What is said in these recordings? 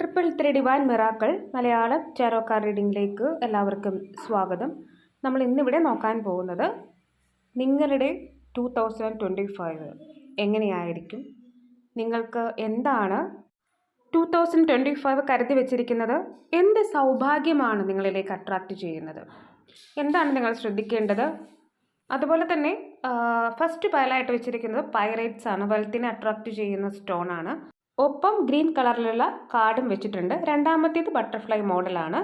Triple three divine miracle Malayalam ചാരോക്കാർ റീഡിംഗിലേക്ക് എല്ലാവർക്കും സ്വാഗതം. നമ്മൾ ഇന്നിവിടെ നോക്കാൻ പോകുന്നത് നിങ്ങളുടെ ടു തൗസൻഡ് ട്വന്റി ഫൈവ് എങ്ങനെയായിരിക്കും? നിങ്ങൾക്ക് എന്താണ് ടു തൗസൻഡ് ട്വന്റി ഫൈവ് കരുതി വെച്ചിരിക്കുന്നത്? എന്ത് സൗഭാഗ്യമാണ് നിങ്ങളിലേക്ക് അട്രാക്റ്റ് ചെയ്യുന്നത്? എന്താണ് നിങ്ങൾ ശ്രദ്ധിക്കേണ്ടത്? അതുപോലെ തന്നെ ഫസ്റ്റ് പയലായിട്ട് വെച്ചിരിക്കുന്നത് പൈറേറ്റ്സ് ആണ്. വെൽത്തിനെ അട്രാക്റ്റ് ചെയ്യുന്ന സ്റ്റോൺ ആണ്. ഒപ്പം ഗ്രീൻ കളറിലുള്ള കാർഡും വെച്ചിട്ടുണ്ട്. രണ്ടാമത്തേത് ബട്ടർഫ്ലൈ മോഡലാണ്.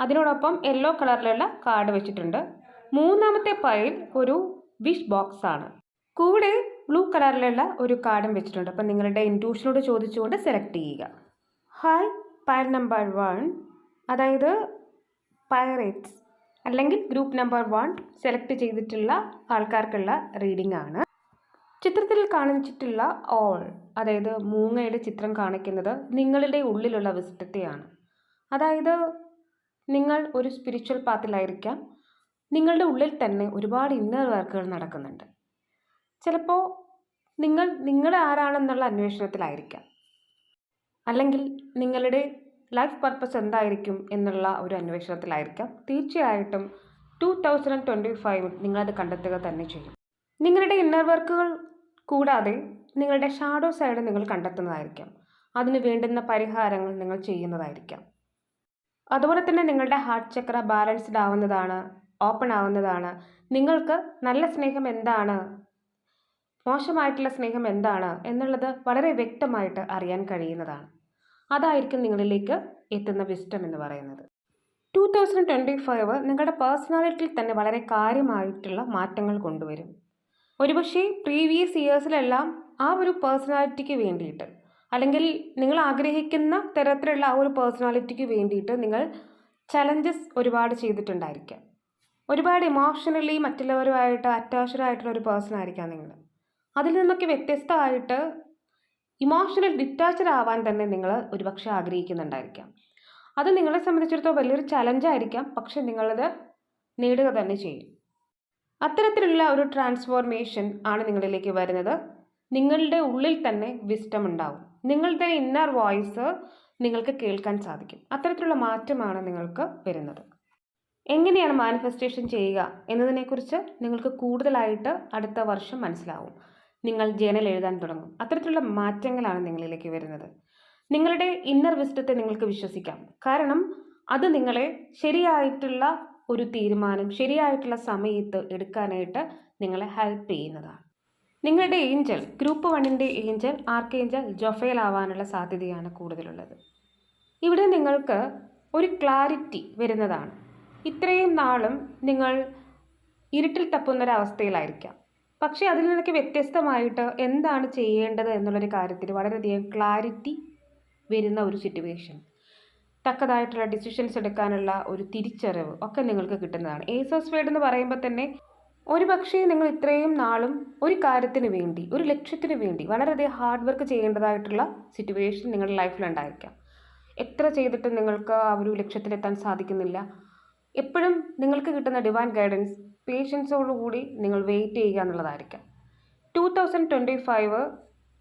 അതിനോടൊപ്പം യെല്ലോ കളറിലുള്ള കാർഡ് വെച്ചിട്ടുണ്ട്. മൂന്നാമത്തെ പൈൽ ഒരു വിഷ് ബോക്സ് ആണ് കൂടെ ബ്ലൂ കളറിലുള്ള ഒരു കാർഡും വെച്ചിട്ടുണ്ട്. അപ്പം നിങ്ങളുടെ ഇന്റ്യൂഷനോട് ചോദിച്ചുകൊണ്ട് സെലക്ട് ചെയ്യുക. Hi pile number one. അതായത് പൈറേറ്റ്സ് അല്ലെങ്കിൽ ഗ്രൂപ്പ് നമ്പർ വൺ സെലക്ട് ചെയ്തിട്ടുള്ള ആൾക്കാർക്കുള്ള റീഡിംഗ് ആണ്. ചിത്രത്തിൽ കാണിച്ചിട്ടുള്ള ഓൾ അതായത് മൂങ്ങയുടെ ചിത്രം കാണിക്കുന്നത് നിങ്ങളുടെ ഉള്ളിലുള്ള വിസിറ്റത്തെയാണ് അതായത് നിങ്ങൾ ഒരു സ്പിരിച്വൽ പാത്തിലായിരിക്കാം നിങ്ങളുടെ ഉള്ളിൽ തന്നെ ഒരുപാട് ഇന്നർ വർക്കുകൾ നടക്കുന്നുണ്ട്. ചിലപ്പോൾ നിങ്ങൾ നിങ്ങളെ ആരാണെന്നുള്ള അന്വേഷണത്തിലായിരിക്കാം. അല്ലെങ്കിൽ നിങ്ങളുടെ ലൈഫ് പർപ്പസ് എന്തായിരിക്കും എന്നുള്ള ഒരു അന്വേഷണത്തിലായിരിക്കാം. തീർച്ചയായിട്ടും ടു തൗസൻഡ് ട്വന്റി ഫൈവ് നിങ്ങളത് കണ്ടെത്തുക തന്നെ ചെയ്യും. നിങ്ങളുടെ ഇന്നർ വർക്കുകൾ കൂടാതെ നിങ്ങളുടെ ഷാഡോ സൈഡ് നിങ്ങൾ കണ്ടെത്തുന്നതായിരിക്കാം. അതിന് വേണ്ടുന്ന പരിഹാരങ്ങൾ നിങ്ങൾ ചെയ്യുന്നതായിരിക്കാം. അതുപോലെ തന്നെ നിങ്ങളുടെ ഹാർട്ട് ചക്ര ബാലൻസ്ഡ് ആവുന്നതാണ് ഓപ്പൺ ആവുന്നതാണ്. നിങ്ങൾക്ക് നല്ല സ്നേഹം എന്താണ്? മോശമായിട്ടുള്ള സ്നേഹം എന്താണ്? എന്നുള്ളത് വളരെ വ്യക്തമായിട്ട് അറിയാൻ കഴിയുന്നതാണ്. അതായിരിക്കും നിങ്ങളിലേക്ക് എത്തുന്ന വിസ്റ്റം എന്ന് പറയുന്നത്. ടു തൗസൻഡ് ട്വന്റി ഫൈവ് നിങ്ങളുടെ പേഴ്സണാലിറ്റിയിൽ തന്നെ വളരെ കാര്യമായിട്ടുള്ള മാറ്റങ്ങൾ കൊണ്ടുവരും. ഒരുപക്ഷെ പ്രീവിയസ് ഇയേഴ്സിലെല്ലാം ആ ഒരു പേഴ്സണാലിറ്റിക്ക് വേണ്ടിയിട്ട് അല്ലെങ്കിൽ നിങ്ങൾ ആഗ്രഹിക്കുന്ന തരത്തിലുള്ള ആ ഒരു പേഴ്സണാലിറ്റിക്ക് വേണ്ടിയിട്ട് നിങ്ങൾ ചലഞ്ചസ് ഒരുപാട് ചെയ്തിട്ടുണ്ടായിരിക്കാം. ഒരുപാട് ഇമോഷണലി മറ്റുള്ളവരുമായിട്ട് അറ്റാച്ച്ഡ് ആയിട്ടുള്ള ഒരു പേഴ്സൺ ആയിരിക്കാം നിങ്ങൾ. അതിൽ നിന്നൊക്കെ വ്യത്യസ്തമായിട്ട് ഇമോഷണൽ ഡിറ്റാച്ച്ഡ് ആവാൻ തന്നെ നിങ്ങൾ ഒരുപക്ഷെ ആഗ്രഹിക്കുന്നുണ്ടായിരിക്കാം. അത് നിങ്ങളെ സംബന്ധിച്ചിടത്തോളം വലിയൊരു ചലഞ്ചായിരിക്കാം പക്ഷെ നിങ്ങളത് നേടുക തന്നെ ചെയ്യും. അത്തരത്തിലുള്ള ഒരു ട്രാൻസ്ഫോർമേഷൻ ആണ് നിങ്ങളിലേക്ക് വരുന്നത്. നിങ്ങളുടെ ഉള്ളിൽ തന്നെ വിസ്റ്റം ഉണ്ടാവും. നിങ്ങളുടെ ഇന്നർ വോയിസ് നിങ്ങൾക്ക് കേൾക്കാൻ സാധിക്കും. അത്തരത്തിലുള്ള മാറ്റമാണ് നിങ്ങൾക്ക് വരുന്നത്. എങ്ങനെയാണ് മാനിഫെസ്റ്റേഷൻ ചെയ്യുക എന്നതിനെക്കുറിച്ച് നിങ്ങൾക്ക് കൂടുതലായിട്ട് അടുത്ത വർഷം മനസ്സിലാവും. നിങ്ങൾ ജേണൽ എഴുതാൻ തുടങ്ങും. അത്തരത്തിലുള്ള മാറ്റങ്ങളാണ് നിങ്ങളിലേക്ക് വരുന്നത്. നിങ്ങളുടെ ഇന്നർ വിസ്റ്റത്തെ നിങ്ങൾക്ക് വിശ്വസിക്കാം. കാരണം അത് നിങ്ങളെ ശരിയായിട്ടുള്ള ഒരു തീരുമാനം ശരിയായിട്ടുള്ള സമയത്ത് എടുക്കാനായിട്ട് നിങ്ങളെ ഹെൽപ്പ് ചെയ്യുന്നതാണ്. നിങ്ങളുടെ ഏഞ്ചൽ ഗ്രൂപ്പ് വണ്ണിന്റെ ഏഞ്ചൽ ആർക്ക് ഏഞ്ചൽ ജൊഫേൽ ആവാനുള്ള സാധ്യതയാണ് കൂടുതലുള്ളത്. ഇവിടെ നിങ്ങൾക്ക് ഒരു ക്ലാരിറ്റി വരുന്നതാണ്. ഇത്രയും നാളും നിങ്ങൾ ഇരുട്ടിൽ തപ്പുന്നൊരവസ്ഥയിലായിരിക്കാം. പക്ഷേ അതിൽ നിന്നൊക്കെ വ്യത്യസ്തമായിട്ട് എന്താണ് ചെയ്യേണ്ടത് എന്നുള്ളൊരു കാര്യത്തിൽ വളരെയധികം ക്ലാരിറ്റി വരുന്ന ഒരു സിറ്റുവേഷൻ തക്കതായിട്ടുള്ള ഡിസിഷൻസ് എടുക്കാനുള്ള ഒരു തിരിച്ചറിവ് ഒക്കെ നിങ്ങൾക്ക് കിട്ടുന്നതാണ്. ഏസോസ് വേഡ് എന്ന് പറയുമ്പോൾ തന്നെ ഒരു പക്ഷേ നിങ്ങൾ ഇത്രയും നാളും ഒരു കാര്യത്തിന് വേണ്ടി ഒരു ലക്ഷ്യത്തിന് വേണ്ടി വളരെയധികം ഹാർഡ് വർക്ക് ചെയ്യേണ്ടതായിട്ടുള്ള സിറ്റുവേഷൻ നിങ്ങളുടെ ലൈഫിലുണ്ടായിരിക്കാം എത്ര ചെയ്തിട്ടും നിങ്ങൾക്ക് ആ ഒരു ലക്ഷ്യത്തിലെത്താൻ സാധിക്കുന്നില്ല. എപ്പോഴും നിങ്ങൾക്ക് കിട്ടുന്ന ഡിവൈൻ ഗൈഡൻസ് പേഷ്യൻസോടുകൂടി നിങ്ങൾ വെയിറ്റ് ചെയ്യുക എന്നുള്ളതായിരിക്കാം. ടു തൗസൻഡ് ട്വന്റി ഫൈവ്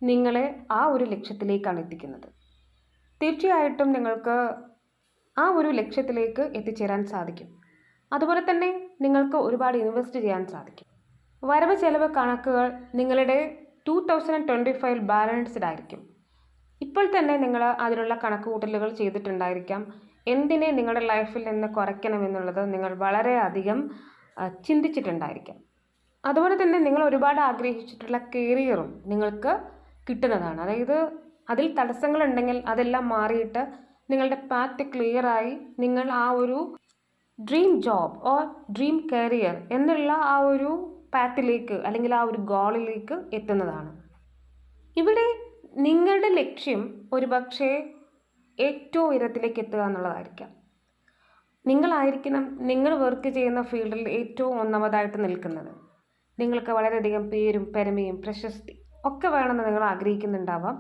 നിങ്ങളെ ആ ഒരു ലക്ഷ്യത്തിലേക്കാണ് എത്തിക്കുന്നത്. തീർച്ചയായിട്ടും നിങ്ങൾക്ക് ആ ഒരു ലക്ഷ്യത്തിലേക്ക് എത്തിച്ചേരാൻ സാധിക്കും. അതുപോലെ തന്നെ നിങ്ങൾക്ക് ഒരുപാട് ഇൻവെസ്റ്റ് ചെയ്യാൻ സാധിക്കും. വരവ് ചെലവ് കണക്കുകൾ നിങ്ങളുടെ two thousand twenty five balanced ആയിരിക്കും. ഇപ്പോൾ തന്നെ നിങ്ങൾ അതിനുള്ള കണക്കുകൂട്ടലുകൾ ചെയ്തിട്ടുണ്ടായിരിക്കാം. എന്തിനെ നിങ്ങളുടെ ലൈഫിൽ നിന്ന് കുറയ്ക്കണമെന്നുള്ളത് നിങ്ങൾ വളരെയധികം ചിന്തിച്ചിട്ടുണ്ടായിരിക്കാം. അതുപോലെ തന്നെ നിങ്ങൾ ഒരുപാട് ആഗ്രഹിച്ചിട്ടുള്ള കരിയറും നിങ്ങൾക്ക് കിട്ടുന്നതാണ്. അതായത് അതിൽ തടസ്സങ്ങളുണ്ടെങ്കിൽ അതെല്ലാം മാറിയിട്ട് നിങ്ങളുടെ പാത്ത് ക്ലിയറായി നിങ്ങൾ ആ ഒരു dream job or dream career എന്നുള്ള ആ ഒരു പാത്തിലേക്ക് അല്ലെങ്കിൽ ആ ഒരു ഗോളിലേക്ക് എത്തുന്നതാണ്. ഇവിടെ നിങ്ങളുടെ ലക്ഷ്യം ഒരുപക്ഷെ ഏറ്റവും ഉയരത്തിലേക്ക് എത്തുക എന്നുള്ളതായിരിക്കാം. നിങ്ങളായിരിക്കണം നിങ്ങൾ വർക്ക് ചെയ്യുന്ന ഫീൽഡിൽ ഏറ്റവും ഒന്നാമതായിട്ട് നിൽക്കുന്നത്. നിങ്ങൾക്ക് വളരെയധികം പേരും പെരുമയും പ്രശസ്തി ഒക്കെ വേണമെന്ന് നിങ്ങൾ ആഗ്രഹിക്കുന്നുണ്ടാവാം.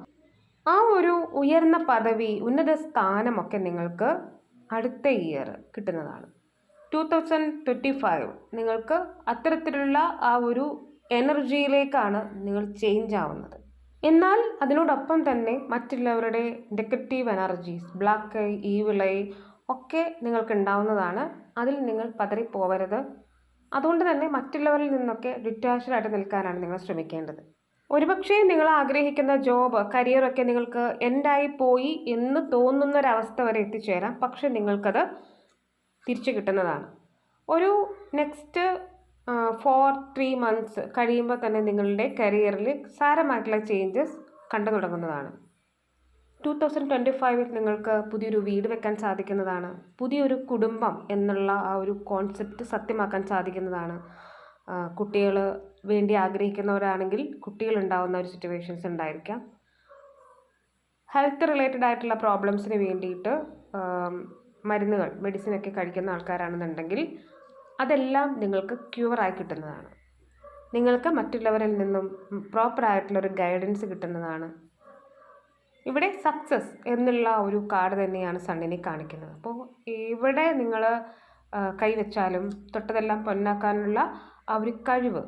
ആ ഒരു ഉയർന്ന പദവി ഉന്നത സ്ഥാനമൊക്കെ നിങ്ങൾക്ക് അടുത്ത ഇയർ കിട്ടുന്നതാണ്. ടു തൗസൻഡ് ട്വന്റി ഫൈവ് നിങ്ങൾക്ക് അത്തരത്തിലുള്ള ആ ഒരു എനർജിയിലേക്കാണ് നിങ്ങൾ ചേഞ്ച് ആവുന്നത്. എന്നാൽ അതിനോടൊപ്പം തന്നെ മറ്റുള്ളവരുടെ negative energies black eye evil ഒക്കെ നിങ്ങൾക്ക് ഉണ്ടാവുന്നതാണ്. അതിൽ നിങ്ങൾ പതറി പതറിപ്പോവരുത്. അതുകൊണ്ട് തന്നെ മറ്റുള്ളവരിൽ നിന്നൊക്കെ ഡിറ്റാച്ച്ഡ് ആയിട്ട് നിൽക്കാനാണ് നിങ്ങൾ ശ്രമിക്കേണ്ടത്. ഒരുപക്ഷെ നിങ്ങൾ ആഗ്രഹിക്കുന്ന ജോബ് കരിയറൊക്കെ നിങ്ങൾക്ക് എൻഡായി പോയി എന്ന് തോന്നുന്നൊരവസ്ഥ വരെ എത്തിച്ചേരാം. പക്ഷെ നിങ്ങൾക്കത് തിരിച്ചു കിട്ടുന്നതാണ്. ഒരു നെക്സ്റ്റ് ഫോർ ത്രീ മന്ത്സ് കഴിയുമ്പോൾ തന്നെ നിങ്ങളുടെ കരിയറിൽ സാരമായിട്ടുള്ള ചേഞ്ചസ് കണ്ടു തുടങ്ങുന്നതാണ്. ടു തൗസൻഡ് ട്വന്റി ഫൈവിൽ നിങ്ങൾക്ക് പുതിയൊരു വീട് വെക്കാൻ സാധിക്കുന്നതാണ്. പുതിയൊരു കുടുംബം എന്നുള്ള ആ ഒരു കോൺസെപ്റ്റ് സത്യമാക്കാൻ സാധിക്കുന്നതാണ്. കുട്ടികൾ വേണ്ടി ആഗ്രഹിക്കുന്നവരാണെങ്കിൽ കുട്ടികളുണ്ടാവുന്ന ഒരു സിറ്റുവേഷൻസ് ഉണ്ടായിരിക്കാം. ഹെൽത്ത് റിലേറ്റഡ് ആയിട്ടുള്ള പ്രോബ്ലംസിന് വേണ്ടിയിട്ട് മരുന്നുകൾ മെഡിസിനൊക്കെ കഴിക്കുന്ന ആൾക്കാരാണെന്നുണ്ടെങ്കിൽ അതെല്ലാം നിങ്ങൾക്ക് ക്യൂറായി കിട്ടുന്നതാണ്. നിങ്ങൾക്ക് മറ്റുള്ളവരിൽ നിന്നും പ്രോപ്പറായിട്ടുള്ള ഒരു ഗൈഡൻസ് കിട്ടുന്നതാണ്. ഇവിടെ സക്സസ് എന്നുള്ള ഒരു കാർഡ് തന്നെയാണ് സണ്ണിനെ കാണിക്കുന്നത്. അപ്പോൾ ഇവിടെ നിങ്ങൾ കൈവച്ചാലും തൊട്ടതെല്ലാം പൊന്നാക്കാനുള്ള ആ ഒരു കഴിവ്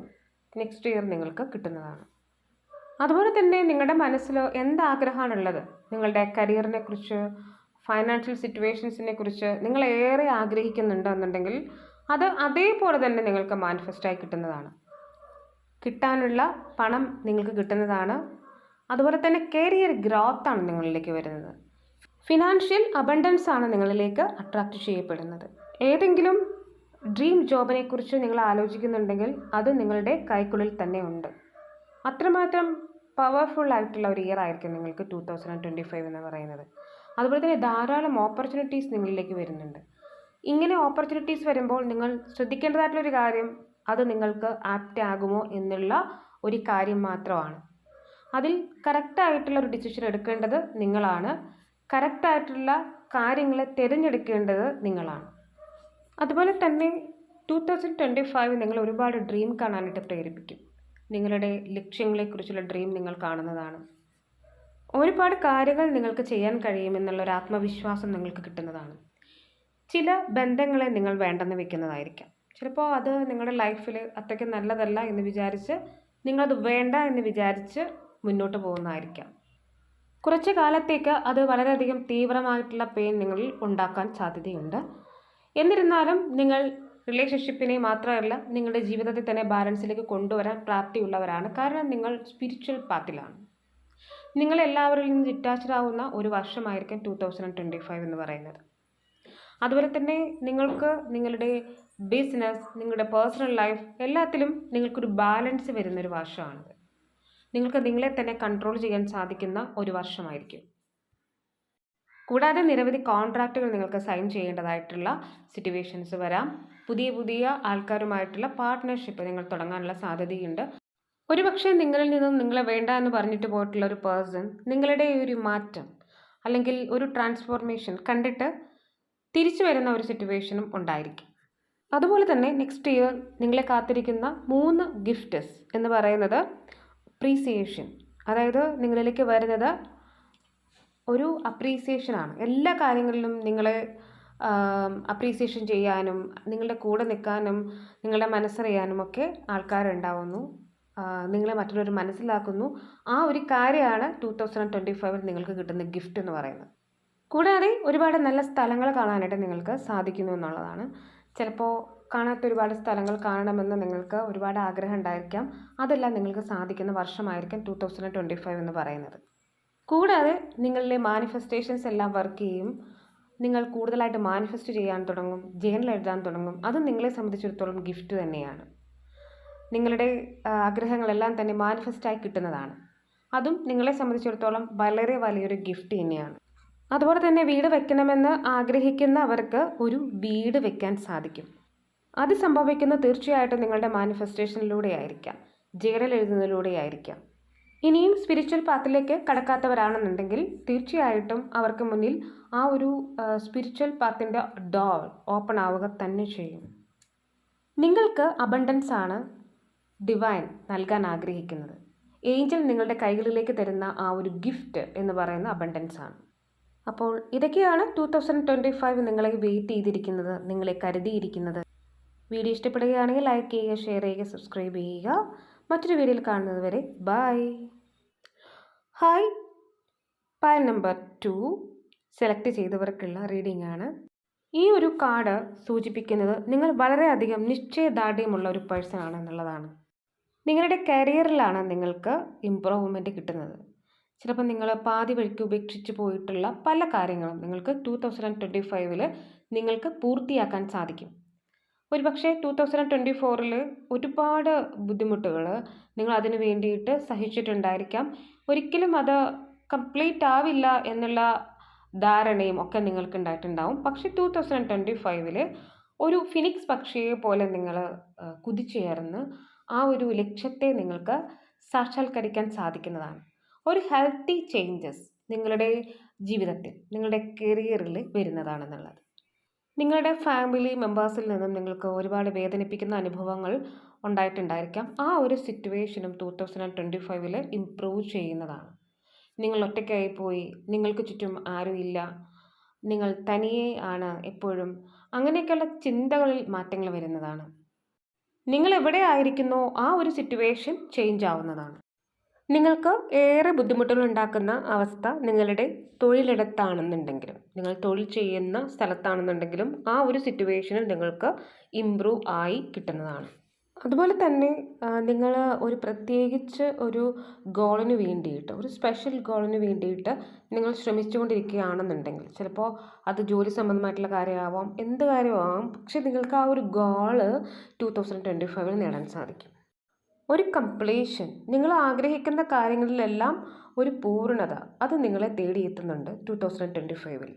നെക്സ്റ്റ് ഇയർ നിങ്ങൾക്ക് കിട്ടുന്നതാണ്. അതുപോലെ തന്നെ നിങ്ങളുടെ മനസ്സിൽ എന്താഗ്രഹമാണുള്ളത്? നിങ്ങളുടെ കരിയറിനെ കുറിച്ച് ഫൈനാൻഷ്യൽ സിറ്റുവേഷൻസിനെ കുറിച്ച് നിങ്ങൾ ഏറെ ആഗ്രഹിക്കുന്നുണ്ട് എന്നുണ്ടെങ്കിൽ അത് അതേപോലെ തന്നെ നിങ്ങൾക്ക് മാനിഫെസ്റ്റായി കിട്ടുന്നതാണ്. കിട്ടാനുള്ള പണം നിങ്ങൾക്ക് കിട്ടുന്നതാണ്. അതുപോലെ തന്നെ കരിയർ ഗ്രോത്ത് ആണ് നിങ്ങളിലേക്ക് വരുന്നത്. ഫിനാൻഷ്യൽ അബണ്ടൻസ് ആണ് നിങ്ങളിലേക്ക് അട്രാക്റ്റ് ചെയ്യപ്പെടുന്നത്. ഏതെങ്കിലും ഡ്രീം ജോബിനെക്കുറിച്ച് നിങ്ങൾ ആലോചിക്കുന്നുണ്ടെങ്കിൽ അത് നിങ്ങളുടെ കൈക്കുള്ളിൽ തന്നെ ഉണ്ട്. അത്രമാത്രം പവർഫുൾ ആയിട്ടുള്ള ഒരു ഇയർ ആയിരിക്കും നിങ്ങൾക്ക് ടു തൗസൻഡ് ട്വന്റി ഫൈവ് എന്ന് പറയുന്നത്. അതുപോലെ തന്നെ ധാരാളം ഓപ്പർച്യൂണിറ്റീസ് നിങ്ങളിലേക്ക് വരുന്നുണ്ട്. ഇങ്ങനെ ഓപ്പർച്യൂണിറ്റീസ് വരുമ്പോൾ നിങ്ങൾ ശ്രദ്ധിക്കേണ്ടതായിട്ടുള്ളൊരു കാര്യം അത് നിങ്ങൾക്ക് ആപ്റ്റ് ആകുമോ എന്നുള്ള ഒരു കാര്യം മാത്രമാണ്. അതിൽ കറക്റ്റായിട്ടുള്ള ഒരു ഡിസിഷൻ എടുക്കേണ്ടത് നിങ്ങളാണ്. കറക്റ്റായിട്ടുള്ള കാര്യങ്ങളെ തിരഞ്ഞെടുക്കേണ്ടത് നിങ്ങളാണ്. അതുപോലെ തന്നെ ടു തൗസൻഡ് ട്വന്റി ഫൈവ് നിങ്ങൾ ഒരുപാട് ഡ്രീം കാണാനായിട്ട് പ്രേരിപ്പിക്കും. നിങ്ങളുടെ ലക്ഷ്യങ്ങളെക്കുറിച്ചുള്ള ഡ്രീം നിങ്ങൾ കാണുന്നതാണ്. ഒരുപാട് കാര്യങ്ങൾ നിങ്ങൾക്ക് ചെയ്യാൻ കഴിയുമെന്നുള്ള ഒരു ആത്മവിശ്വാസം നിങ്ങൾക്ക് കിട്ടുന്നതാണ്. ചില ബന്ധങ്ങളെ നിങ്ങൾ വേണ്ടെന്ന് വെക്കുന്നതായിരിക്കാം. ചിലപ്പോൾ അത് നിങ്ങളുടെ ലൈഫിൽ അത്രയ്ക്ക് നല്ലതല്ല എന്ന് വിചാരിച്ച് നിങ്ങളത് വേണ്ട എന്ന് വിചാരിച്ച് മുന്നോട്ട് പോകുന്നതായിരിക്കാം. കുറച്ച് കാലത്തേക്ക് അത് വളരെയധികം തീവ്രമായിട്ടുള്ള പെയിൻ നിങ്ങളിൽ ഉണ്ടാക്കാൻ സാധ്യതയുണ്ട്. എന്നിരുന്നാലും നിങ്ങൾ റിലേഷൻഷിപ്പിനെ മാത്രമല്ല നിങ്ങളുടെ ജീവിതത്തെ തന്നെ ബാലൻസിലേക്ക് കൊണ്ടുവരാൻ പ്രാപ്തിയുള്ളവരാണ്. കാരണം നിങ്ങൾ സ്പിരിച്വൽ പാത്തിലാണ് നിങ്ങൾ എല്ലാവരിൽ നിന്ന് ഡിറ്റാച്ച്ഡ് ആവുന്ന ഒരു വർഷമായിരിക്കും ടു തൗസൻഡ് ട്വന്റി ഫൈവ് എന്ന് പറയുന്നത്. അതുപോലെ തന്നെ നിങ്ങൾക്ക് നിങ്ങളുടെ ബിസിനസ് നിങ്ങളുടെ പേഴ്സണൽ ലൈഫ് എല്ലാത്തിലും നിങ്ങൾക്കൊരു ബാലൻസ് വരുന്നൊരു വർഷമാണിത്. നിങ്ങൾക്ക് നിങ്ങളെ തന്നെ കൺട്രോൾ ചെയ്യാൻ സാധിക്കുന്ന ഒരു വർഷമായിരിക്കും. കൂടാതെ നിരവധി കോൺട്രാക്റ്റുകൾ നിങ്ങൾക്ക് സൈൻ ചെയ്യേണ്ടതായിട്ടുള്ള സിറ്റുവേഷൻസ് വരാം. പുതിയ പുതിയ ആൾക്കാരുമായിട്ടുള്ള പാർട്ട്ണർഷിപ്പ് നിങ്ങൾ തുടങ്ങാനുള്ള സാധ്യതയുണ്ട്. ഒരുപക്ഷെ നിങ്ങളിൽ നിന്നും നിങ്ങളെ വേണ്ട എന്ന് പറഞ്ഞിട്ട് പോയിട്ടുള്ള ഒരു പേഴ്സൺ നിങ്ങളുടെ ഒരു മാറ്റം അല്ലെങ്കിൽ ഒരു ട്രാൻസ്ഫോർമേഷൻ കണ്ടിട്ട് തിരിച്ചു വരുന്ന ഒരു സിറ്റുവേഷനും ഉണ്ടായിരിക്കും. അതുപോലെ തന്നെ നെക്സ്റ്റ് ഇയർ നിങ്ങളെ കാത്തിരിക്കുന്ന മൂന്ന് ഗിഫ്റ്റ്സ് എന്ന് പറയുന്നത് അപ്രീസിയേഷൻ അതായത് നിങ്ങളിലേക്ക് വരുന്നത് ഒരു അപ്രീസിയേഷനാണ് എല്ലാ കാര്യങ്ങളിലും നിങ്ങളെ അപ്രീസിയേഷൻ ചെയ്യാനും നിങ്ങളുടെ കൂടെ നിൽക്കാനും നിങ്ങളുടെ മനസ്സറിയാനും ഒക്കെ ആൾക്കാരുണ്ടാവുന്നു. നിങ്ങളെ മറ്റുള്ളവർ മനസ്സിലാക്കുന്നു. ആ ഒരു കാര്യമാണ് ടു തൗസൻഡ് ട്വന്റി ഫൈവിൽ നിങ്ങൾക്ക് കിട്ടുന്ന ഗിഫ്റ്റ് എന്ന് പറയുന്നത്. കൂടാതെ ഒരുപാട് നല്ല സ്ഥലങ്ങൾ കാണാനായിട്ട് നിങ്ങൾക്ക് സാധിക്കുന്നു എന്നുള്ളതാണ്. ചിലപ്പോൾ കാണാത്ത ഒരുപാട് സ്ഥലങ്ങൾ കാണണമെന്ന് നിങ്ങൾക്ക് ഒരുപാട് ആഗ്രഹം ഉണ്ടായിരിക്കാം. അതെല്ലാം നിങ്ങൾക്ക് സാധിക്കുന്ന വർഷമായിരിക്കും ടു തൗസൻഡ് ട്വന്റി ഫൈവ് എന്ന് പറയുന്നത്. കൂടാതെ നിങ്ങളിലെ മാനിഫെസ്റ്റേഷൻസ് എല്ലാം വർക്ക് ചെയ്യും. നിങ്ങൾ കൂടുതലായിട്ട് മാനിഫെസ്റ്റ് ചെയ്യാൻ തുടങ്ങും ജേണൽ എഴുതാൻ തുടങ്ങും. അത് നിങ്ങളെ സംബന്ധിച്ചിടത്തോളം ഗിഫ്റ്റ് തന്നെയാണ്. നിങ്ങളുടെ ആഗ്രഹങ്ങളെല്ലാം തന്നെ മാനിഫെസ്റ്റായി കിട്ടുന്നതാണ്. അതും നിങ്ങളെ സംബന്ധിച്ചിടത്തോളം വളരെ വലിയൊരു ഗിഫ്റ്റ് തന്നെയാണ്. അതുപോലെ തന്നെ വീട് വെക്കണമെന്ന് ആഗ്രഹിക്കുന്നവർക്ക് ഒരു വീട് വെക്കാൻ സാധിക്കും. അത് സംഭവിക്കുന്നത് തീർച്ചയായിട്ടും നിങ്ങളുടെ മാനിഫെസ്റ്റേഷനിലൂടെ ആയിരിക്കാം. ജേണൽ എഴുതുന്നതിലൂടെ ആയിരിക്കാം. ഇനിയും സ്പിരിച്വൽ പാത്തിലേക്ക് കടക്കാത്തവരാണെന്നുണ്ടെങ്കിൽ തീർച്ചയായിട്ടും അവർക്ക് മുന്നിൽ ആ ഒരു സ്പിരിച്വൽ പാത്തിന്റെ ഡോർ ഓപ്പൺ ആവുക തന്നെ ചെയ്യും. നിങ്ങൾക്ക് അബണ്ടൻസ് ആണ് ഡിവൈൻ നൽകാൻ ആഗ്രഹിക്കുന്നത്. ഏഞ്ചൽ നിങ്ങളുടെ കൈകളിലേക്ക് തരുന്ന ആ ഒരു ഗിഫ്റ്റ് എന്ന് പറയുന്ന അബണ്ടൻസ് ആണ്. അപ്പോൾ ഇതൊക്കെയാണ് ടു തൗസൻഡ് ട്വന്റി ഫൈവ് നിങ്ങളെ വെയിറ്റ് ചെയ്തിരിക്കുന്നത് നിങ്ങളെ കരുതിയിരിക്കുന്നത്. വീഡിയോ ഇഷ്ടപ്പെടുകയാണെങ്കിൽ ലൈക്ക് ചെയ്യുക ഷെയർ ചെയ്യുക സബ്സ്ക്രൈബ് ചെയ്യുക. മറ്റൊരു വീഡിയോയിൽ കാണുന്നത് വരെ bye hi. Pile number two. Select ചെയ്തവർക്കുള്ള reading ആണ്. ഈ ഒരു കാർഡ് സൂചിപ്പിക്കുന്നത് നിങ്ങൾ വളരെയധികം നിശ്ചയദാർഢ്യമുള്ള ഒരു പേഴ്സൺ ആണെന്നുള്ളതാണ് നിങ്ങളുടെ കരിയറിലാണ് നിങ്ങൾക്ക് ഇമ്പ്രൂവ്മെന്റ് കിട്ടുന്നത്. ചിലപ്പോൾ നിങ്ങൾ പാതി വഴിക്ക് ഉപേക്ഷിച്ച് പോയിട്ടുള്ള പല കാര്യങ്ങളും നിങ്ങൾക്ക് ടു തൗസൻഡ് ട്വന്റി ഫൈവിൽ നിങ്ങൾക്ക് പൂർത്തിയാക്കാൻ സാധിക്കും. ഒരുപക്ഷെ ടു തൗസൻഡ് ട്വന്റി ഫോറിൽ ഒരുപാട് ബുദ്ധിമുട്ടുകൾ നിങ്ങൾ അതിന് വേണ്ടിയിട്ട് സഹിച്ചിട്ടുണ്ടായിരിക്കാം. ഒരിക്കലും അത് കംപ്ലീറ്റ് ആവില്ല എന്നുള്ള ധാരണയും ഒക്കെ നിങ്ങൾക്ക് ഉണ്ടായിട്ടുണ്ടാവും പക്ഷേ ടു തൗസൻഡ് ട്വന്റി ഫൈവിൽ ഒരു ഫിനിക്സ് പക്ഷിയെ പോലെ നിങ്ങൾ കുതിച്ചുയർന്ന് ആ ഒരു ലക്ഷ്യത്തെ നിങ്ങൾക്ക് സാക്ഷാത്കരിക്കാൻ സാധിക്കുന്നതാണ്. ഒരു ഹെൽത്തി ചേഞ്ചസ് നിങ്ങളുടെ ജീവിതത്തിൽ നിങ്ങളുടെ കരിയറിൽ വരുന്നതാണെന്നുള്ളത്. നിങ്ങളുടെ ഫാമിലി മെമ്പേഴ്സിൽ നിന്നും നിങ്ങൾക്ക് ഒരുപാട് വേദനിപ്പിക്കുന്ന അനുഭവങ്ങൾ ഉണ്ടായിട്ടുണ്ടായിരിക്കാം. ആ ഒരു സിറ്റുവേഷനും ടു തൗസൻഡ് ട്വന്റി ഫൈവിൽ ഇമ്പ്രൂവ് ചെയ്യുന്നതാണ്. നിങ്ങൾ ഒറ്റയ്ക്കായി പോയി നിങ്ങൾക്ക് ചുറ്റും ആരുമില്ല നിങ്ങൾ തനിയെ ആണ് എപ്പോഴും അങ്ങനെയൊക്കെയുള്ള ചിന്തകളിൽ മാറ്റങ്ങൾ വരുന്നതാണ്. നിങ്ങൾ എവിടെ ആയിരിക്കുന്നോ ആ ഒരു സിറ്റുവേഷൻ ചേഞ്ച് ആവുന്നതാണ്. നിങ്ങൾക്ക് ഏറെ ബുദ്ധിമുട്ടുകൾ ഉണ്ടാക്കുന്ന അവസ്ഥ നിങ്ങളുടെ തൊഴിലിടത്താണെന്നുണ്ടെങ്കിലും നിങ്ങൾ തൊഴിൽ ചെയ്യുന്ന സ്ഥലത്താണെന്നുണ്ടെങ്കിലും ആ ഒരു സിറ്റുവേഷനിൽ നിങ്ങൾക്ക് ഇമ്പ്രൂവ് ആയി കിട്ടുന്നതാണ്. അതുപോലെ തന്നെ നിങ്ങൾ ഒരു പ്രത്യേകിച്ച് ഒരു ഗോളിന് വേണ്ടിയിട്ട് ഒരു സ്പെഷ്യൽ ഗോളിന് വേണ്ടിയിട്ട് നിങ്ങൾ ശ്രമിച്ചുകൊണ്ടിരിക്കുകയാണെന്നുണ്ടെങ്കിൽ ചിലപ്പോൾ അത് ജോലി സംബന്ധമായിട്ടുള്ള കാര്യമാവാം എന്ത് കാര്യമാവാം പക്ഷേ നിങ്ങൾക്ക് ആ ഒരു ഗോൾ ടു തൗസൻഡ് ട്വന്റി ഫൈവിൽ നേടാൻ സാധിക്കും. ഒരു കംപ്ലീഷൻ നിങ്ങൾ ആഗ്രഹിക്കുന്ന കാര്യങ്ങളിലെല്ലാം ഒരു പൂർണത അത് നിങ്ങളെ തേടിയെത്തുന്നുണ്ട് ടു തൗസൻഡ് ട്വന്റി ഫൈവിൽ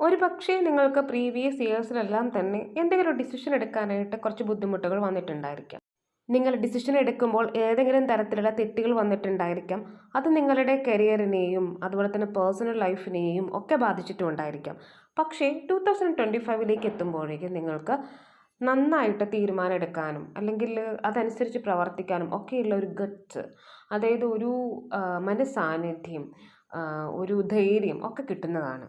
ഒരു പക്ഷേ നിങ്ങൾക്ക് പ്രീവിയസ് ഇയേഴ്സിലെല്ലാം തന്നെ എന്തെങ്കിലും ഡിസിഷൻ എടുക്കാനായിട്ട് കുറച്ച് ബുദ്ധിമുട്ടുകൾ വന്നിട്ടുണ്ടായിരിക്കാം. നിങ്ങൾ ഡിസിഷൻ എടുക്കുമ്പോൾ ഏതെങ്കിലും തരത്തിലുള്ള തെറ്റുകൾ വന്നിട്ടുണ്ടായിരിക്കാം. അത് നിങ്ങളുടെ കരിയറിനെയും അതുപോലെ തന്നെ പേഴ്സണൽ ലൈഫിനെയും ഒക്കെ ബാധിച്ചിട്ടുണ്ടായിരിക്കാം പക്ഷേ ടു തൗസൻഡ് ട്വന്റി ഫൈവിലേക്ക് എത്തുമ്പോഴേക്കും നിങ്ങൾക്ക് നന്നായിട്ട് തീരുമാനം എടുക്കാനും അല്ലെങ്കിൽ അതനുസരിച്ച് പ്രവർത്തിക്കാനും ഒക്കെയുള്ള ഒരു ഗട്ട് അതായത് ഒരു മനസാന്നിധ്യം ഒരു ധൈര്യം ഒക്കെ കിട്ടുന്നതാണ്.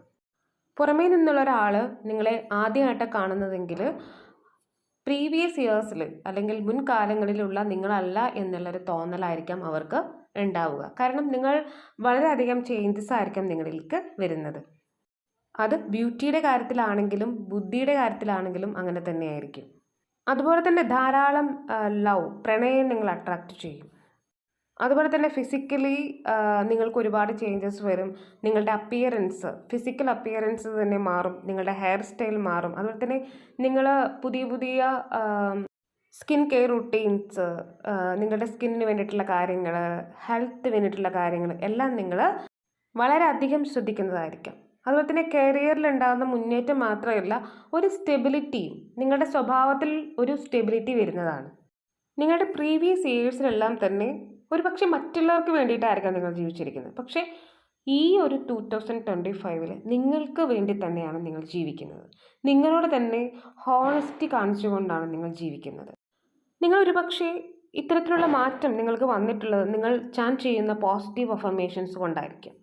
പുറമേ നിന്നുള്ള ഒരാൾ നിങ്ങളെ ആദ്യമായിട്ട് കാണുന്നതെങ്കിൽ പ്രീവിയസ് ഇയേഴ്സിൽ അല്ലെങ്കിൽ മുൻകാലങ്ങളിലുള്ള നിങ്ങളല്ല എന്നുള്ളൊരു തോന്നലായിരിക്കാം അവർക്ക് ഉണ്ടാവുക. കാരണം നിങ്ങൾ വളരെയധികം ചേഞ്ചസ് ആയിരിക്കാം നിങ്ങളിലേക്ക് വരുന്നത്. അത് ബ്യൂട്ടിയുടെ കാര്യത്തിലാണെങ്കിലും ബുദ്ധിയുടെ കാര്യത്തിലാണെങ്കിലും അങ്ങനെ തന്നെയായിരിക്കും. അതുപോലെ തന്നെ ധാരാളം ലവ് പ്രണയം നിങ്ങൾ അട്രാക്റ്റ് ചെയ്യും. അതുപോലെ തന്നെ ഫിസിക്കലി നിങ്ങൾക്ക് ഒരുപാട് ചേഞ്ചസ് വരും. നിങ്ങളുടെ അപ്പിയറൻസ് ഫിസിക്കൽ അപ്പിയറൻസ് തന്നെ മാറും. നിങ്ങളുടെ ഹെയർ സ്റ്റൈൽ മാറും. അതുപോലെ തന്നെ നിങ്ങൾ പുതിയ പുതിയ സ്കിൻ കെയർ റുട്ടീൻസ് നിങ്ങളുടെ സ്കിന്നിന് വേണ്ടിയിട്ടുള്ള കാര്യങ്ങൾ ഹെൽത്ത് വേണ്ടിയിട്ടുള്ള കാര്യങ്ങൾ എല്ലാം നിങ്ങൾ വളരെയധികം ശ്രദ്ധിക്കുന്നതായിരിക്കാം. അതുപോലെ തന്നെ കരിയറിൽ ഉണ്ടാകുന്ന മുന്നേറ്റം മാത്രമല്ല ഒരു സ്റ്റെബിലിറ്റിയും നിങ്ങളുടെ സ്വഭാവത്തിൽ ഒരു സ്റ്റെബിലിറ്റി വരുന്നതാണ്. നിങ്ങളുടെ പ്രീവിയസ് ഇയേഴ്സിലെല്ലാം തന്നെ ഒരു പക്ഷേ മറ്റുള്ളവർക്ക് വേണ്ടിയിട്ടായിരിക്കാം നിങ്ങൾ ജീവിച്ചിരിക്കുന്നത്. പക്ഷേ ഈ ഒരു ടു തൗസൻഡ് ട്വന്റി ഫൈവിൽ നിങ്ങൾക്ക് വേണ്ടി തന്നെയാണ് നിങ്ങൾ ജീവിക്കുന്നത്. നിങ്ങളോട് തന്നെ ഹോണസ്റ്റി കാണിച്ചുകൊണ്ടാണ് നിങ്ങൾ ജീവിക്കുന്നത്. നിങ്ങൾ ഒരു പക്ഷേ ഇത്തരത്തിലുള്ള മാറ്റം നിങ്ങൾക്ക് വന്നിട്ടുള്ളത് നിങ്ങൾ ചാൻ ചെയ്യുന്ന പോസിറ്റീവ് അഫർമേഷൻസ് കൊണ്ടായിരിക്കും.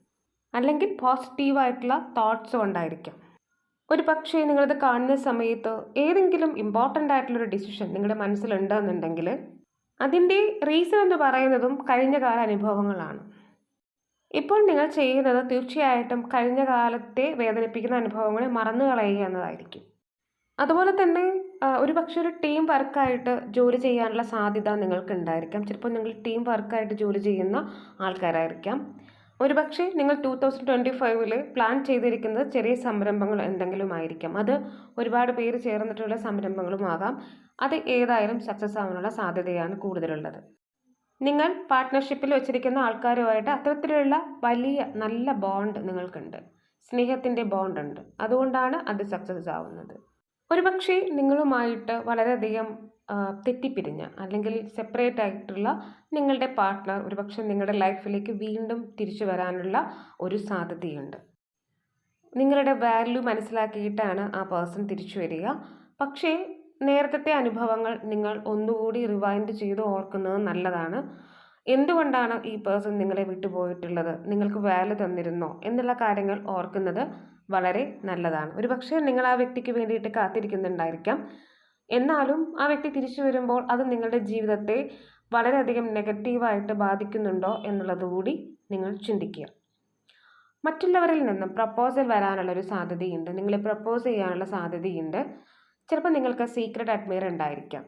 അല്ലെങ്കിൽ പോസിറ്റീവായിട്ടുള്ള തോട്ട്സും ഉണ്ടായിരിക്കും. ഒരു പക്ഷേ നിങ്ങളിത് കാണുന്ന സമയത്ത് ഏതെങ്കിലും ഇമ്പോർട്ടന്റ് ആയിട്ടുള്ളൊരു ഡിസിഷൻ നിങ്ങളുടെ മനസ്സിലുണ്ടെന്നുണ്ടെങ്കിൽ അതിന്റെ റീസൺ എന്ന് പറയുന്നതും കഴിഞ്ഞ കാല അനുഭവങ്ങളാണ്. ഇപ്പോൾ നിങ്ങൾ ചെയ്യുന്നത് തീർച്ചയായിട്ടും കഴിഞ്ഞ കാലത്തെ വേദനിപ്പിക്കുന്ന അനുഭവങ്ങളെ മറന്നു കളയുക എന്നതായിരിക്കും. അതുപോലെ തന്നെ ഒരു പക്ഷേ ഒരു ടീം വർക്കായിട്ട് ജോലി ചെയ്യാനുള്ള സാധ്യത നിങ്ങൾക്ക് ഉണ്ടായിരിക്കാം ചിലപ്പോൾ നിങ്ങൾ ടീം വർക്കായിട്ട് ജോലി ചെയ്യുന്ന ആൾക്കാരായിരിക്കാം. ഒരുപക്ഷെ നിങ്ങൾ ടു തൗസൻഡ് ട്വന്റി ഫൈവിൽ പ്ലാൻ ചെയ്തിരിക്കുന്നത് ചെറിയ സംരംഭങ്ങൾ എന്തെങ്കിലും ആയിരിക്കാം അത് ഒരുപാട് പേര് ചേർന്നിട്ടുള്ള സംരംഭങ്ങളുമാകാം. അത് ഏതായാലും സക്സസ് ആവാനുള്ള സാധ്യതയാണ് കൂടുതലുള്ളത്. നിങ്ങൾ പാർട്ട്ണർഷിപ്പിൽ വെച്ചിരിക്കുന്ന ആൾക്കാരുമായിട്ട് അത്തരത്തിലുള്ള വലിയ നല്ല ബോണ്ട് നിങ്ങൾക്കുണ്ട്. സ്നേഹത്തിന്റെ ബോണ്ട് ഉണ്ട്. അതുകൊണ്ടാണ് അത് സക്സസ് ആവുന്നത്. ഒരുപക്ഷെ നിങ്ങളുമായിട്ട് വളരെയധികം തെറ്റിപ്പിരിഞ്ഞ അല്ലെങ്കിൽ സെപ്പറേറ്റ് ആയിട്ടുള്ള നിങ്ങളുടെ പാർട്ട്ണർ ഒരുപക്ഷെ നിങ്ങളുടെ ലൈഫിലേക്ക് വീണ്ടും തിരിച്ചു വരാനുള്ള ഒരു സാധ്യതയുണ്ട്. നിങ്ങളുടെ വാല്യൂ മനസ്സിലാക്കിയിട്ടാണ് ആ പേഴ്സൺ തിരിച്ചു വരിക. പക്ഷേ നേരത്തെ അനുഭവങ്ങൾ നിങ്ങൾ ഒന്നുകൂടി റിവൈൻഡ് ചെയ്ത് ഓർക്കുന്നത് നല്ലതാണ്. എന്തുകൊണ്ടാണ് ഈ പേഴ്സൺ നിങ്ങളെ വിട്ടുപോയിട്ടുള്ളത്? നിങ്ങൾക്ക് വാല്യൂ തന്നിരുന്നോ? എന്നുള്ള കാര്യങ്ങൾ ഓർക്കുന്നത് വളരെ നല്ലതാണ്. ഒരുപക്ഷെ നിങ്ങൾ ആ വ്യക്തിക്ക് വേണ്ടിയിട്ട് കാത്തിരിക്കുന്നുണ്ടായിരിക്കാം. എന്നാലും ആ വ്യക്തി തിരിച്ചു വരുമ്പോൾ അത് നിങ്ങളുടെ ജീവിതത്തെ വളരെയധികം നെഗറ്റീവായിട്ട് ബാധിക്കുന്നുണ്ടോ എന്നുള്ളത് കൂടി നിങ്ങൾ ചിന്തിക്കുക. മറ്റുള്ളവരിൽ നിന്നും പ്രപ്പോസൽ വരാനുള്ള ഒരു സാധ്യതയുണ്ട്. നിങ്ങളെ പ്രപ്പോസ് ചെയ്യാനുള്ള സാധ്യതയുണ്ട്. ചിലപ്പോൾ നിങ്ങൾക്ക് സീക്രട്ട് അഡ്മയർ ഉണ്ടായിരിക്കാം.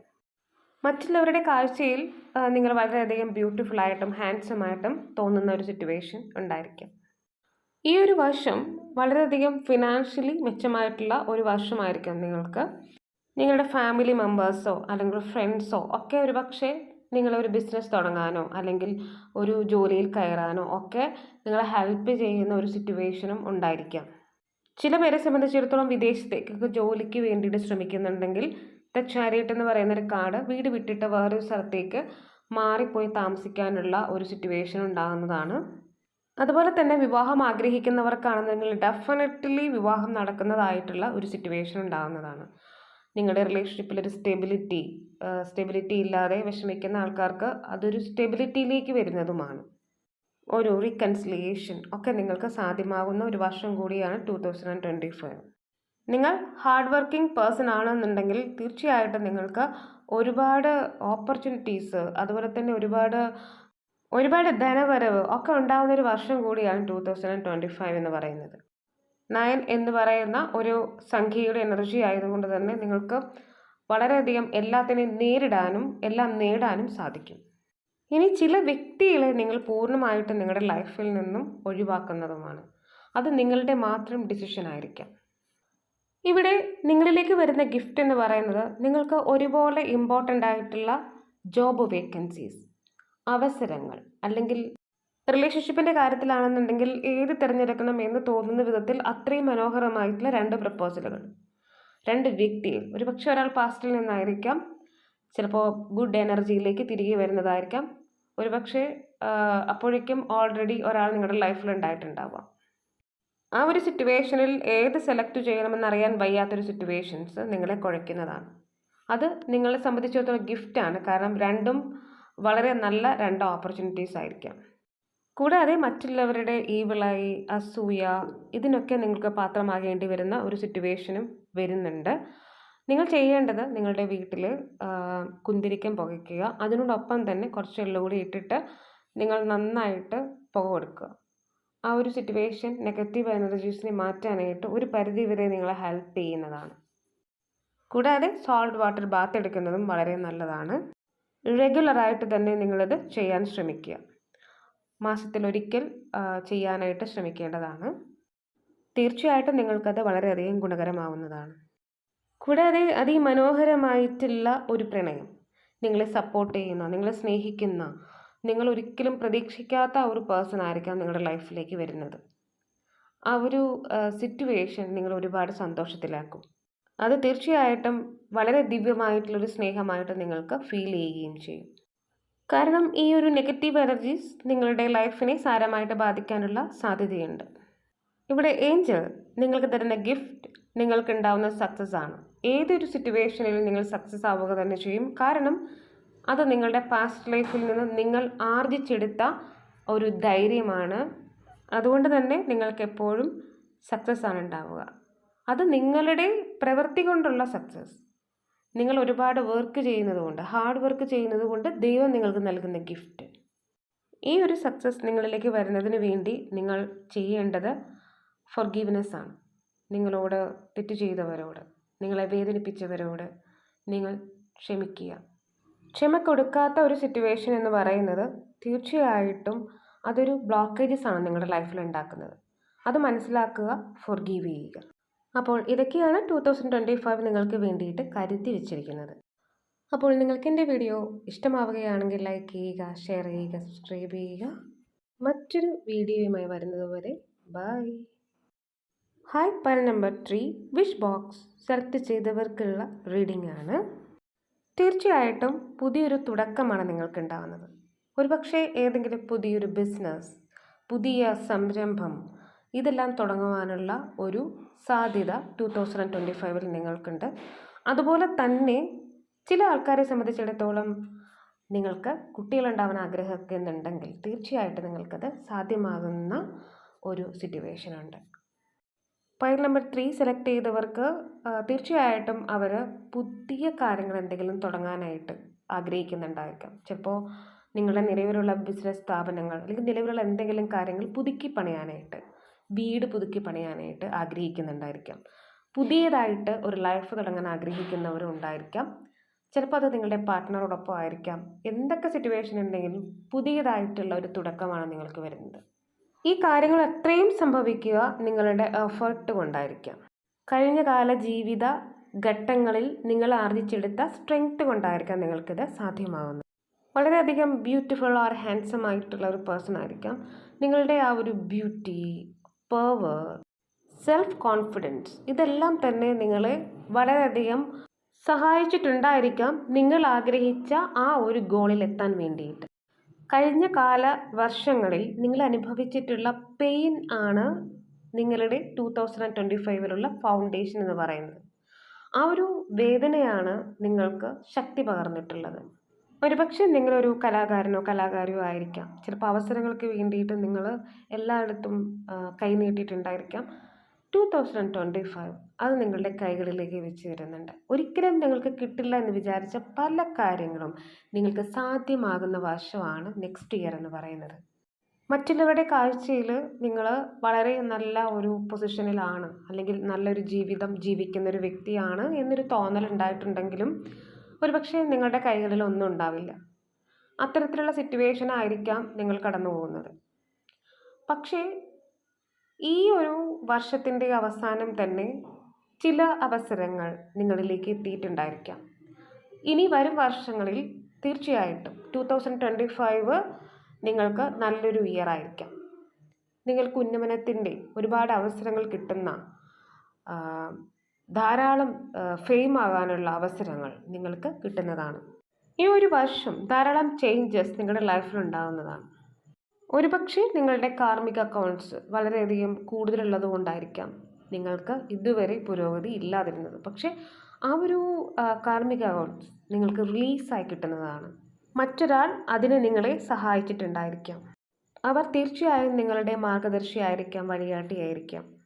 മറ്റുള്ളവരുടെ കാഴ്ചയിൽ നിങ്ങൾ വളരെയധികം ബ്യൂട്ടിഫുൾ ആയിട്ടും ഹാൻഡ്സം ആയിട്ടും തോന്നുന്ന ഒരു സിറ്റുവേഷൻ ഉണ്ടായിരിക്കാം. ഈ ഒരു വർഷം വളരെയധികം ഫിനാൻഷ്യലി മെച്ചമായിട്ടുള്ള ഒരു വർഷമായിരിക്കും നിങ്ങൾക്ക്. നിങ്ങളുടെ ഫാമിലി മെമ്പേഴ്സോ അല്ലെങ്കിൽ ഫ്രണ്ട്സോ ഒക്കെ ഒരു പക്ഷേ നിങ്ങളൊരു ബിസിനസ് തുടങ്ങാനോ അല്ലെങ്കിൽ ഒരു ജോലിയിൽ കയറാനോ ഒക്കെ നിങ്ങളെ ഹെൽപ്പ് ചെയ്യുന്ന ഒരു സിറ്റുവേഷനും ഉണ്ടായിരിക്കാം. ചില പേരെ സംബന്ധിച്ചിടത്തോളം വിദേശത്തേക്കൊക്കെ ജോലിക്ക് വേണ്ടിയിട്ട് ശ്രമിക്കുന്നുണ്ടെങ്കിൽ ദ എന്ന് പറയുന്ന ഒരു കാർഡ് വീട് വിട്ടിട്ട് വേറൊരു സ്ഥലത്തേക്ക് മാറിപ്പോയി താമസിക്കാനുള്ള ഒരു സിറ്റുവേഷൻ ഉണ്ടാകുന്നതാണ്. അതുപോലെ തന്നെ വിവാഹം ആഗ്രഹിക്കുന്നവർക്കാണെന്നുണ്ടെങ്കിൽ ഡെഫിനറ്റ്ലി വിവാഹം നടക്കുന്നതായിട്ടുള്ള ഒരു സിറ്റുവേഷൻ ഉണ്ടാകുന്നതാണ്. നിങ്ങളുടെ റിലേഷൻഷിപ്പിൽ ഒരു സ്റ്റെബിലിറ്റി സ്റ്റെബിലിറ്റി ഇല്ലാതെ വിഷമിക്കുന്ന ആൾക്കാർക്ക് അതൊരു സ്റ്റെബിലിറ്റിയിലേക്ക് വരുന്നതുമാണ്. ഒരു റീകൺസിലിയേഷൻ ഒക്കെ നിങ്ങൾക്ക് സാധ്യമാകുന്ന ഒരു വർഷം കൂടിയാണ് ടു തൗസൻഡ് ട്വന്റി ഫൈവ് നിങ്ങൾ ഹാർഡ് വർക്കിംഗ് പേഴ്സൺ ആണെന്നുണ്ടെങ്കിൽ തീർച്ചയായിട്ടും നിങ്ങൾക്ക് ഒരുപാട് ഓപ്പർച്യൂണിറ്റീസ് അതുപോലെ തന്നെ ഒരുപാട് ഒരുപാട് ധനവരവ് ഒക്കെ ഉണ്ടാകുന്ന ഒരു വർഷം കൂടിയാണ് ടു തൗസൻഡ് ട്വന്റി ഫൈവ് എന്ന് പറയുന്നത്. നയൻ എന്ന് പറയുന്ന ഒരു സംഖ്യയുടെ എനർജി ആയതുകൊണ്ട് തന്നെ നിങ്ങൾക്ക് വളരെയധികം എല്ലാത്തിനെയും നേരിടാനും എല്ലാം നേടാനും സാധിക്കും. ഇനി ചില വ്യക്തികളെ നിങ്ങൾ പൂർണമായിട്ട് നിങ്ങളുടെ ലൈഫിൽ നിന്നും ഒഴിവാക്കുന്നതുമാണ്. അത് നിങ്ങളുടെ മാത്രം ഡിസിഷൻ ആയിരിക്കാം. ഇവിടെ നിങ്ങളിലേക്ക് വരുന്ന ഗിഫ്റ്റ് എന്ന് പറയുന്നത് നിങ്ങൾക്ക് ഒരുപോലെ ഇമ്പോർട്ടന്റ് ആയിട്ടുള്ള ജോബ് വേക്കൻസീസ് അവസരങ്ങൾ അല്ലെങ്കിൽ റിലേഷൻഷിപ്പിന്റെ കാര്യത്തിലാണെന്നുണ്ടെങ്കിൽ ഏത് തിരഞ്ഞെടുക്കണം എന്ന് തോന്നുന്ന വിധത്തിൽ അത്രയും മനോഹരമായിട്ടുള്ള രണ്ട് പ്രപ്പോസലുകൾ. രണ്ട് വ്യക്തികൾ ഒരു പക്ഷേ ഒരാൾ പാസ്റ്റിൽ നിന്നായിരിക്കാം. ചിലപ്പോൾ ഗുഡ് എനർജിയിലേക്ക് തിരികെ വരുന്നതായിരിക്കാം. ഒരു പക്ഷേ അപ്പോഴേക്കും ഓൾറെഡി ഒരാൾ നിങ്ങളുടെ ലൈഫിൽ ഉണ്ടായിട്ടുണ്ടാവാം ആ ഒരു സിറ്റുവേഷനിൽ ഏത് സെലക്ട് ചെയ്യണമെന്നറിയാൻ വയ്യാത്തൊരു സിറ്റുവേഷൻസ് നിങ്ങളെ കുഴയ്ക്കുന്നതാണ്. അത് നിങ്ങളെ സംബന്ധിച്ചിടത്തോളം ഗിഫ്റ്റാണ് കാരണം രണ്ടും വളരെ നല്ല രണ്ട് ഓപ്പർച്യൂണിറ്റീസ് ആയിരിക്കാം. കൂടാതെ മറ്റുള്ളവരുടെ ഈവിളായി അസൂയ ഇതിനൊക്കെ നിങ്ങൾക്ക് പാത്രമാകേണ്ടി വരുന്ന ഒരു സിറ്റുവേഷനും വരുന്നുണ്ട്. നിങ്ങൾ ചെയ്യേണ്ടത് നിങ്ങളുടെ വീട്ടിൽ കുന്തിരിക്കം പുകയ്ക്കുക. അതിനോടൊപ്പം തന്നെ കുറച്ച് എള്ളു കൂടി ഇട്ടിട്ട് നിങ്ങൾ നന്നായിട്ട് പുക കൊടുക്കുക. ആ ഒരു സിറ്റുവേഷൻ നെഗറ്റീവ് എനർജീസിനെ മാറ്റാനായിട്ട് ഒരു പരിധി വരെ നിങ്ങളെ ഹെൽപ്പ് ചെയ്യുന്നതാണ്. കൂടാതെ സോൾട്ട് വാട്ടർ ബാത്ത് എടുക്കുന്നതും വളരെ നല്ലതാണ്. റെഗുലറായിട്ട് തന്നെ നിങ്ങളിത് ചെയ്യാൻ ശ്രമിക്കുക. മാസത്തിലൊരിക്കൽ ചെയ്യാനായിട്ട് ശ്രമിക്കേണ്ടതാണ്. തീർച്ചയായിട്ടും നിങ്ങൾക്കത് വളരെയധികം ഗുണകരമാവുന്നതാണ്. കൂടാതെ അതിമനോഹരമായിട്ടുള്ള ഒരു പ്രണയം. നിങ്ങളെ സപ്പോർട്ട് ചെയ്യുന്ന നിങ്ങളെ സ്നേഹിക്കുന്ന നിങ്ങൾ ഒരിക്കലും പ്രതീക്ഷിക്കാത്ത ഒരു പേഴ്സൺ ആയിരിക്കാം നിങ്ങളുടെ ലൈഫിലേക്ക് വരുന്നത്. ആ ഒരു സിറ്റുവേഷൻ നിങ്ങൾ ഒരുപാട് സന്തോഷത്തിലാക്കും. അത് തീർച്ചയായിട്ടും വളരെ ദിവ്യമായിട്ടുള്ളൊരു സ്നേഹമായിട്ട് നിങ്ങൾക്ക് ഫീൽ ചെയ്യുകയും ചെയ്യും. കാരണം ഈ ഒരു നെഗറ്റീവ് എനർജീസ് നിങ്ങളുടെ ലൈഫിനെ സാരമായിട്ട് ബാധിക്കാനുള്ള സാധ്യതയുണ്ട്. ഇവിടെ ഏഞ്ചൽ നിങ്ങൾക്ക് തരുന്ന ഗിഫ്റ്റ് നിങ്ങൾക്ക് ഉണ്ടാവുന്ന സക്സസ് ആണ്. ഏതൊരു സിറ്റുവേഷനിൽ നിങ്ങൾ സക്സസ് ആവുക തന്നെ ചെയ്യും. കാരണം അത് നിങ്ങളുടെ പാസ്റ്റ് ലൈഫിൽ നിന്ന് നിങ്ങൾ ആർജിച്ചെടുത്ത ഒരു ധൈര്യമാണ്. അതുകൊണ്ട് തന്നെ നിങ്ങൾക്ക് എപ്പോഴും സക്സസ് ആണ് ഉണ്ടാവുക. അത് നിങ്ങളുടെ പ്രവൃത്തി കൊണ്ടുള്ള സക്സസ് നിങ്ങൾ ഒരുപാട് വർക്ക് ചെയ്യുന്നത് കൊണ്ട് ഹാർഡ് വർക്ക് ചെയ്യുന്നത് കൊണ്ട് ദൈവം നിങ്ങൾക്ക് നൽകുന്ന ഗിഫ്റ്റ് ഈ ഒരു സക്സസ് നിങ്ങളിലേക്ക് വരുന്നതിന് വേണ്ടി നിങ്ങൾ ചെയ്യേണ്ടത് ഫൊർഗീവ്നെസ് ആണ്. നിങ്ങളോട് തെറ്റ് ചെയ്തവരോട് നിങ്ങളെ വേദനിപ്പിച്ചവരോട് നിങ്ങൾ ക്ഷമിക്കുക. ക്ഷമ കൊടുക്കാത്ത ഒരു സിറ്റുവേഷൻ എന്ന് പറയുന്നത് തീർച്ചയായിട്ടും അതൊരു ബ്ലോക്കേജസ് ആണ് നിങ്ങളുടെ ലൈഫിൽ ഉണ്ടാക്കുന്നത്. അത് മനസ്സിലാക്കുക ഫൊർഗീവ് ചെയ്യുക. അപ്പോൾ ഇതൊക്കെയാണ് ടു തൗസൻഡ് ട്വന്റി ഫൈവ് നിങ്ങൾക്ക് വേണ്ടിയിട്ട് കരുതി വെച്ചിരിക്കുന്നത്. അപ്പോൾ നിങ്ങൾക്ക് എന്റെ വീഡിയോ ഇഷ്ടമാവുകയാണെങ്കിൽ ലൈക്ക് ചെയ്യുക ഷെയർ ചെയ്യുക സബ്സ്ക്രൈബ് ചെയ്യുക. മറ്റൊരു വീഡിയോയുമായി വരുന്നതുവരെ ബൈ ഹായ് പല number three wish box select ചെയ്തവർക്കുള്ള reading ആണ്. തീർച്ചയായിട്ടും പുതിയൊരു തുടക്കമാണ് നിങ്ങൾക്ക് ഉണ്ടാകുന്നത് ഒരുപക്ഷെ ഏതെങ്കിലും പുതിയൊരു ബിസിനസ് പുതിയ സംരംഭം ഇതെല്ലാം തുടങ്ങുവാനുള്ള ഒരു സാധ്യത ടു തൗസൻഡ് ട്വന്റി ഫൈവിൽ നിങ്ങൾക്കുണ്ട്. അതുപോലെ തന്നെ ചില ആൾക്കാരെ സംബന്ധിച്ചിടത്തോളം നിങ്ങൾക്ക് കുട്ടികളുണ്ടാവാൻ ആഗ്രഹമൊക്കെ എന്നുണ്ടെങ്കിൽ തീർച്ചയായിട്ടും നിങ്ങൾക്കത് സാധ്യമാകുന്ന ഒരു സിറ്റുവേഷനുണ്ട് പയർ നമ്പർ ത്രീ സെലക്ട് ചെയ്തവർക്ക് തീർച്ചയായിട്ടും അവർ പുതിയ കാര്യങ്ങൾ എന്തെങ്കിലും തുടങ്ങാനായിട്ട് ആഗ്രഹിക്കുന്നുണ്ടായിരിക്കാം. ചിലപ്പോൾ നിങ്ങളുടെ നിലവിലുള്ള ബിസിനസ് സ്ഥാപനങ്ങൾ അല്ലെങ്കിൽ നിലവിലുള്ള എന്തെങ്കിലും കാര്യങ്ങൾ പുതുക്കി പണിയാനായിട്ട് വീട് പുതുക്കി പണിയാനായിട്ട് ആഗ്രഹിക്കുന്നുണ്ടായിരിക്കാം. പുതിയതായിട്ട് ഒരു ലൈഫ് തുടങ്ങാൻ ആഗ്രഹിക്കുന്നവരും ഉണ്ടായിരിക്കാം. ചിലപ്പോൾ അത് നിങ്ങളുടെ പാർട്ട്ണറോടൊപ്പം ആയിരിക്കാം. എന്തൊക്കെ സിറ്റുവേഷൻ ഉണ്ടെങ്കിലും പുതിയതായിട്ടുള്ള ഒരു തുടക്കമാണ് നിങ്ങൾക്ക് വരുന്നത്. ഈ കാര്യങ്ങൾ എത്രയും സംഭവിക്കുക നിങ്ങളുടെ എഫേർട്ട് കൊണ്ടായിരിക്കാം. കഴിഞ്ഞ കാല ജീവിത ഘട്ടങ്ങളിൽ നിങ്ങൾ ആർജിച്ചെടുത്ത സ്ട്രെങ്ത് കൊണ്ടായിരിക്കാം നിങ്ങൾക്കിത് സാധ്യമാകുന്നത് വളരെയധികം ബ്യൂട്ടിഫുൾ ഓർ ഹാൻസം ആയിട്ടുള്ള ഒരു പേഴ്സൺ ആയിരിക്കാം. നിങ്ങളുടെ ആ ഒരു ബ്യൂട്ടി പവർ സെൽഫ് കോൺഫിഡൻസ് ഇതെല്ലാം തന്നെ നിങ്ങളെ വളരെയധികം സഹായിച്ചിട്ടുണ്ടായിരിക്കാം നിങ്ങൾ ആഗ്രഹിച്ച ആ ഒരു ഗോളിൽ എത്താൻ വേണ്ടിയിട്ട്. കഴിഞ്ഞ കാല വർഷങ്ങളിൽ നിങ്ങൾ അനുഭവിച്ചിട്ടുള്ള പെയിൻ ആണ് നിങ്ങളുടെ ടു തൗസൻഡ് ട്വന്റി ഫൈവിലുള്ള ഫൗണ്ടേഷൻ എന്ന് പറയുന്നത്. ആ ഒരു വേദനയാണ് നിങ്ങൾക്ക് ശക്തി പകർന്നിട്ടുള്ളത്. ഒരുപക്ഷെ നിങ്ങളൊരു കലാകാരനോ കലാകാരിയോ ആയിരിക്കാം. ചിലപ്പോൾ അവസരങ്ങൾക്ക് വേണ്ടിയിട്ട് നിങ്ങൾ എല്ലായിടത്തും കൈ നീട്ടിയിട്ടുണ്ടായിരിക്കാം. ടു തൗസൻഡ് ട്വന്റി ഫൈവ് അത് നിങ്ങളുടെ കൈകളിലേക്ക് വെച്ച് തരുന്നുണ്ട്. ഒരിക്കലും നിങ്ങൾക്ക് കിട്ടില്ല എന്ന് വിചാരിച്ച പല കാര്യങ്ങളും നിങ്ങൾക്ക് സാധ്യമാകുന്ന വർഷമാണ് നെക്സ്റ്റ് ഇയർ എന്ന് പറയുന്നത്. മറ്റുള്ളവരുടെ കാഴ്ചയിൽ നിങ്ങൾ വളരെ നല്ല ഒരു പൊസിഷനിലാണ് അല്ലെങ്കിൽ നല്ലൊരു ജീവിതം ജീവിക്കുന്ന ഒരു വ്യക്തിയാണ് എന്നൊരു തോന്നൽ ഉണ്ടായിട്ടുണ്ടെങ്കിലും ഒരുപക്ഷെ നിങ്ങളുടെ കൈകളിൽ ഒന്നും ഉണ്ടാവില്ല. അത്തരത്തിലുള്ള സിറ്റുവേഷൻ ആയിരിക്കാം നിങ്ങൾ കടന്നു പോകുന്നത്. പക്ഷേ ഈ ഒരു വർഷത്തിന്റെ അവസാനം തന്നെ ചില അവസരങ്ങൾ നിങ്ങളിലേക്ക് എത്തിയിട്ടുണ്ടായിരിക്കാം. ഇനി വരും വർഷങ്ങളിൽ തീർച്ചയായിട്ടും ടു തൗസൻഡ് ട്വന്റി ഫൈവ് നിങ്ങൾക്ക് നല്ലൊരു ഇയർ ആയിരിക്കാം. നിങ്ങൾക്ക് ഉന്നമനത്തിന്റെ ഒരുപാട് അവസരങ്ങൾ കിട്ടുന്ന ധാരാളം ഫെയിം ആകാനുള്ള അവസരങ്ങൾ നിങ്ങൾക്ക് കിട്ടുന്നതാണ്. ഈ ഒരു വർഷം ധാരാളം ചേഞ്ചസ് നിങ്ങളുടെ ലൈഫിൽ ഉണ്ടാകുന്നതാണ് ഒരുപക്ഷെ നിങ്ങളുടെ കാർമിക അക്കൗണ്ട്സ് വളരെയധികം കൂടുതലുള്ളത് കൊണ്ടായിരിക്കാം നിങ്ങൾക്ക് ഇതുവരെ പുരോഗതി ഇല്ലാതിരുന്നത്. പക്ഷേ ആ ഒരു കാർമിക അക്കൗണ്ട്സ് നിങ്ങൾക്ക് റിലീസായി കിട്ടുന്നതാണ്. മറ്റൊരാൾ അതിനെ നിങ്ങളെ സഹായിച്ചിട്ടുണ്ടായിരിക്കാം. അവർ തീർച്ചയായും നിങ്ങളുടെ മാർഗദർശിയായിരിക്കാം വഴികാട്ടിയായിരിക്കാം.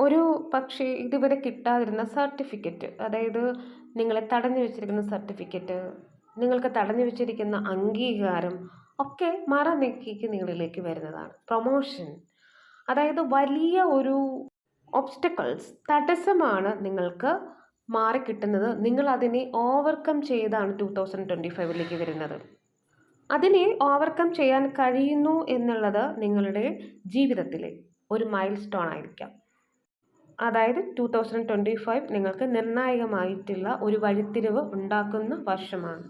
ഒരു പക്ഷേ ഇതുവരെ കിട്ടാതിരുന്ന സർട്ടിഫിക്കറ്റ് അതായത് നിങ്ങളെ തടഞ്ഞു വെച്ചിരിക്കുന്ന സർട്ടിഫിക്കറ്റ് നിങ്ങൾക്ക് തടഞ്ഞു വെച്ചിരിക്കുന്ന അംഗീകാരം ഒക്കെ മറ നീക്കിക്ക് നിങ്ങളിലേക്ക് വരുന്നതാണ്. പ്രൊമോഷൻ അതായത് വലിയ ഒരു ഒബ്സ്റ്റക്കിൾസ് തടസ്സമാണ് നിങ്ങൾക്ക് മാറിക്കിട്ടുന്നത്. നിങ്ങൾ അതിനെ ഓവർകം ചെയ്താണ് ടു തൗസൻഡ് ട്വന്റി ഫൈവിലേക്ക് വരുന്നത്. അതിനെ ഓവർകം ചെയ്യാൻ കഴിയുന്നു എന്നുള്ളത് നിങ്ങളുടെ ജീവിതത്തിലെ ഒരു മൈൽ സ്റ്റോൺ ആയിരിക്കാം. അതായത് ടു തൗസൻഡ് ട്വന്റി ഫൈവ് നിങ്ങൾക്ക് നിർണായകമായിട്ടുള്ള ഒരു വഴിത്തിരിവ് ഉണ്ടാക്കുന്ന വർഷമാണ്.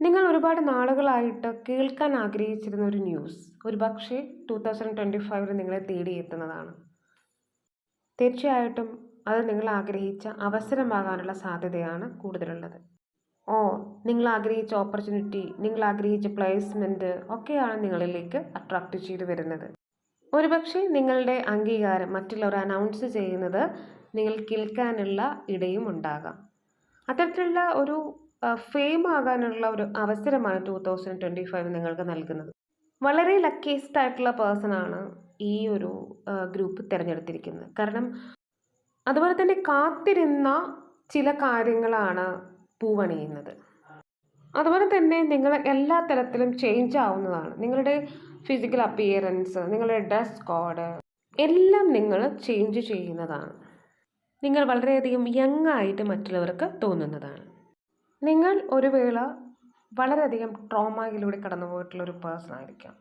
നിങ്ങൾ ഒരുപാട് നാളുകളായിട്ട് കേൾക്കാൻ ആഗ്രഹിച്ചിരുന്ന ഒരു ന്യൂസ് ഒരു പക്ഷേ ടു തൗസൻഡ് ട്വന്റി ഫൈവിൽ നിങ്ങളെ തേടിയെത്തുന്നതാണ് തീർച്ചയായിട്ടും അത് നിങ്ങൾ ആഗ്രഹിച്ച അവസരമാകാനുള്ള സാധ്യതയാണ് കൂടുതലുള്ളത്. ഓ നിങ്ങൾ ആഗ്രഹിച്ച ഓപ്പർച്യൂണിറ്റി നിങ്ങൾ ആഗ്രഹിച്ച പ്ലേസ്മെന്റ് ഒക്കെയാണ് നിങ്ങളിലേക്ക് അട്രാക്റ്റ് ചെയ്ത് വരുന്നത്. ഒരുപക്ഷെ നിങ്ങളുടെ അംഗീകാരം മറ്റുള്ളവർ അനൗൺസ് ചെയ്യുന്നത് നിങ്ങൾ കേൾക്കാനുള്ള ഇടയും ഉണ്ടാകാം. അത്തരത്തിലുള്ള ഒരു ഫെയിം ആകാനുള്ള ഒരു അവസരമാണ് ടു തൗസൻഡ് ട്വന്റി ഫൈവ് നിങ്ങൾക്ക് നൽകുന്നത്. വളരെ ലക്കിയസ്റ്റ് ആയിട്ടുള്ള പേഴ്സൺ ആണ് ഈ ഒരു ഗ്രൂപ്പ് തിരഞ്ഞെടുത്തിരിക്കുന്നത്. കാരണം അതുപോലെ തന്നെ കാത്തിരുന്ന ചില കാര്യങ്ങളാണ് പൂവണിയുന്നത്. അതുപോലെ തന്നെ നിങ്ങൾ എല്ലാ തരത്തിലും ചേഞ്ച് ആവുന്നതാണ്. നിങ്ങളുടെ ഫിസിക്കൽ അപ്പിയറൻസ് നിങ്ങളുടെ ഡ്രസ് കോഡ് എല്ലാം നിങ്ങൾ ചേഞ്ച് ചെയ്യുന്നതാണ്. നിങ്ങൾ വളരെയധികം യങ് ആയിട്ട് മറ്റുള്ളവർക്ക് തോന്നുന്നതാണ്. നിങ്ങൾ ഒരു വേള വളരെയധികം ട്രോമയിലൂടെ കടന്നു പോയിട്ടുള്ള ഒരു പേഴ്സൺ ആയിരിക്കാം.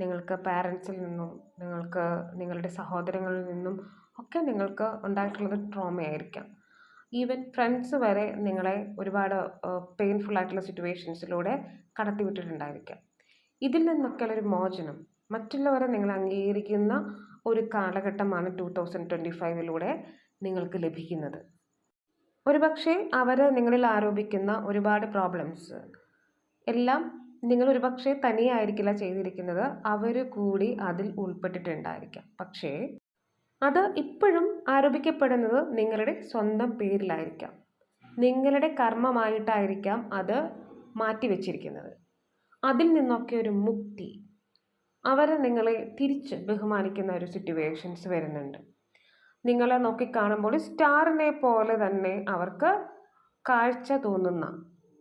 നിങ്ങൾക്ക് പാരൻസിൽ നിന്നും നിങ്ങൾക്ക് നിങ്ങളുടെ സഹോദരങ്ങളിൽ നിന്നും ഒക്കെ നിങ്ങൾക്ക് ഉണ്ടായിട്ടുള്ളത് ട്രോമയായിരിക്കാം ഈവൻ ഫ്രണ്ട്സ് വരെ നിങ്ങളെ ഒരുപാട് പെയിൻഫുൾ ആയിട്ടുള്ള സിറ്റുവേഷൻസിലൂടെ കടത്തിവിട്ടിട്ടുണ്ടായിരിക്കാം. ഇതിൽ നിന്നൊക്കെ ഒരു മോചനം. മറ്റുള്ളവരെ നിങ്ങൾ അംഗീകരിക്കുന്ന ഒരു കാലഘട്ടമാണ് ടു തൗസൻഡ് ട്വന്റി ഫൈവിലൂടെ നിങ്ങൾക്ക് ലഭിക്കുന്നത്. ഒരുപക്ഷെ അവർ നിങ്ങളിൽ ആരോപിക്കുന്ന ഒരുപാട് പ്രോബ്ലംസ് എല്ലാം നിങ്ങൾ ഒരുപക്ഷെ തനിയായിരിക്കില്ല ചെയ്തിരിക്കുന്നത് അവർ കൂടി അതിൽ ഉൾപ്പെട്ടിട്ടുണ്ടായിരിക്കാം. പക്ഷേ അത് ഇപ്പോഴും ആരോപിക്കപ്പെടുന്നത് നിങ്ങളുടെ സ്വന്തം പേരിലായിരിക്കാം. നിങ്ങളുടെ കർമ്മമായിട്ടായിരിക്കാം അത് മാറ്റിവെച്ചിരിക്കുന്നത്. അതിൽ നിന്നൊക്കെ ഒരു മുക്തി. അവർ നിങ്ങളെ തിരിച്ച് ബഹുമാനിക്കുന്ന ഒരു സിറ്റുവേഷൻസ് വരുന്നുണ്ട്. നിങ്ങളെ നോക്കി കാണുമ്പോൾ സ്റ്റാറിനെ പോലെ തന്നെ അവർക്ക് കാഴ്ച തോന്നുന്ന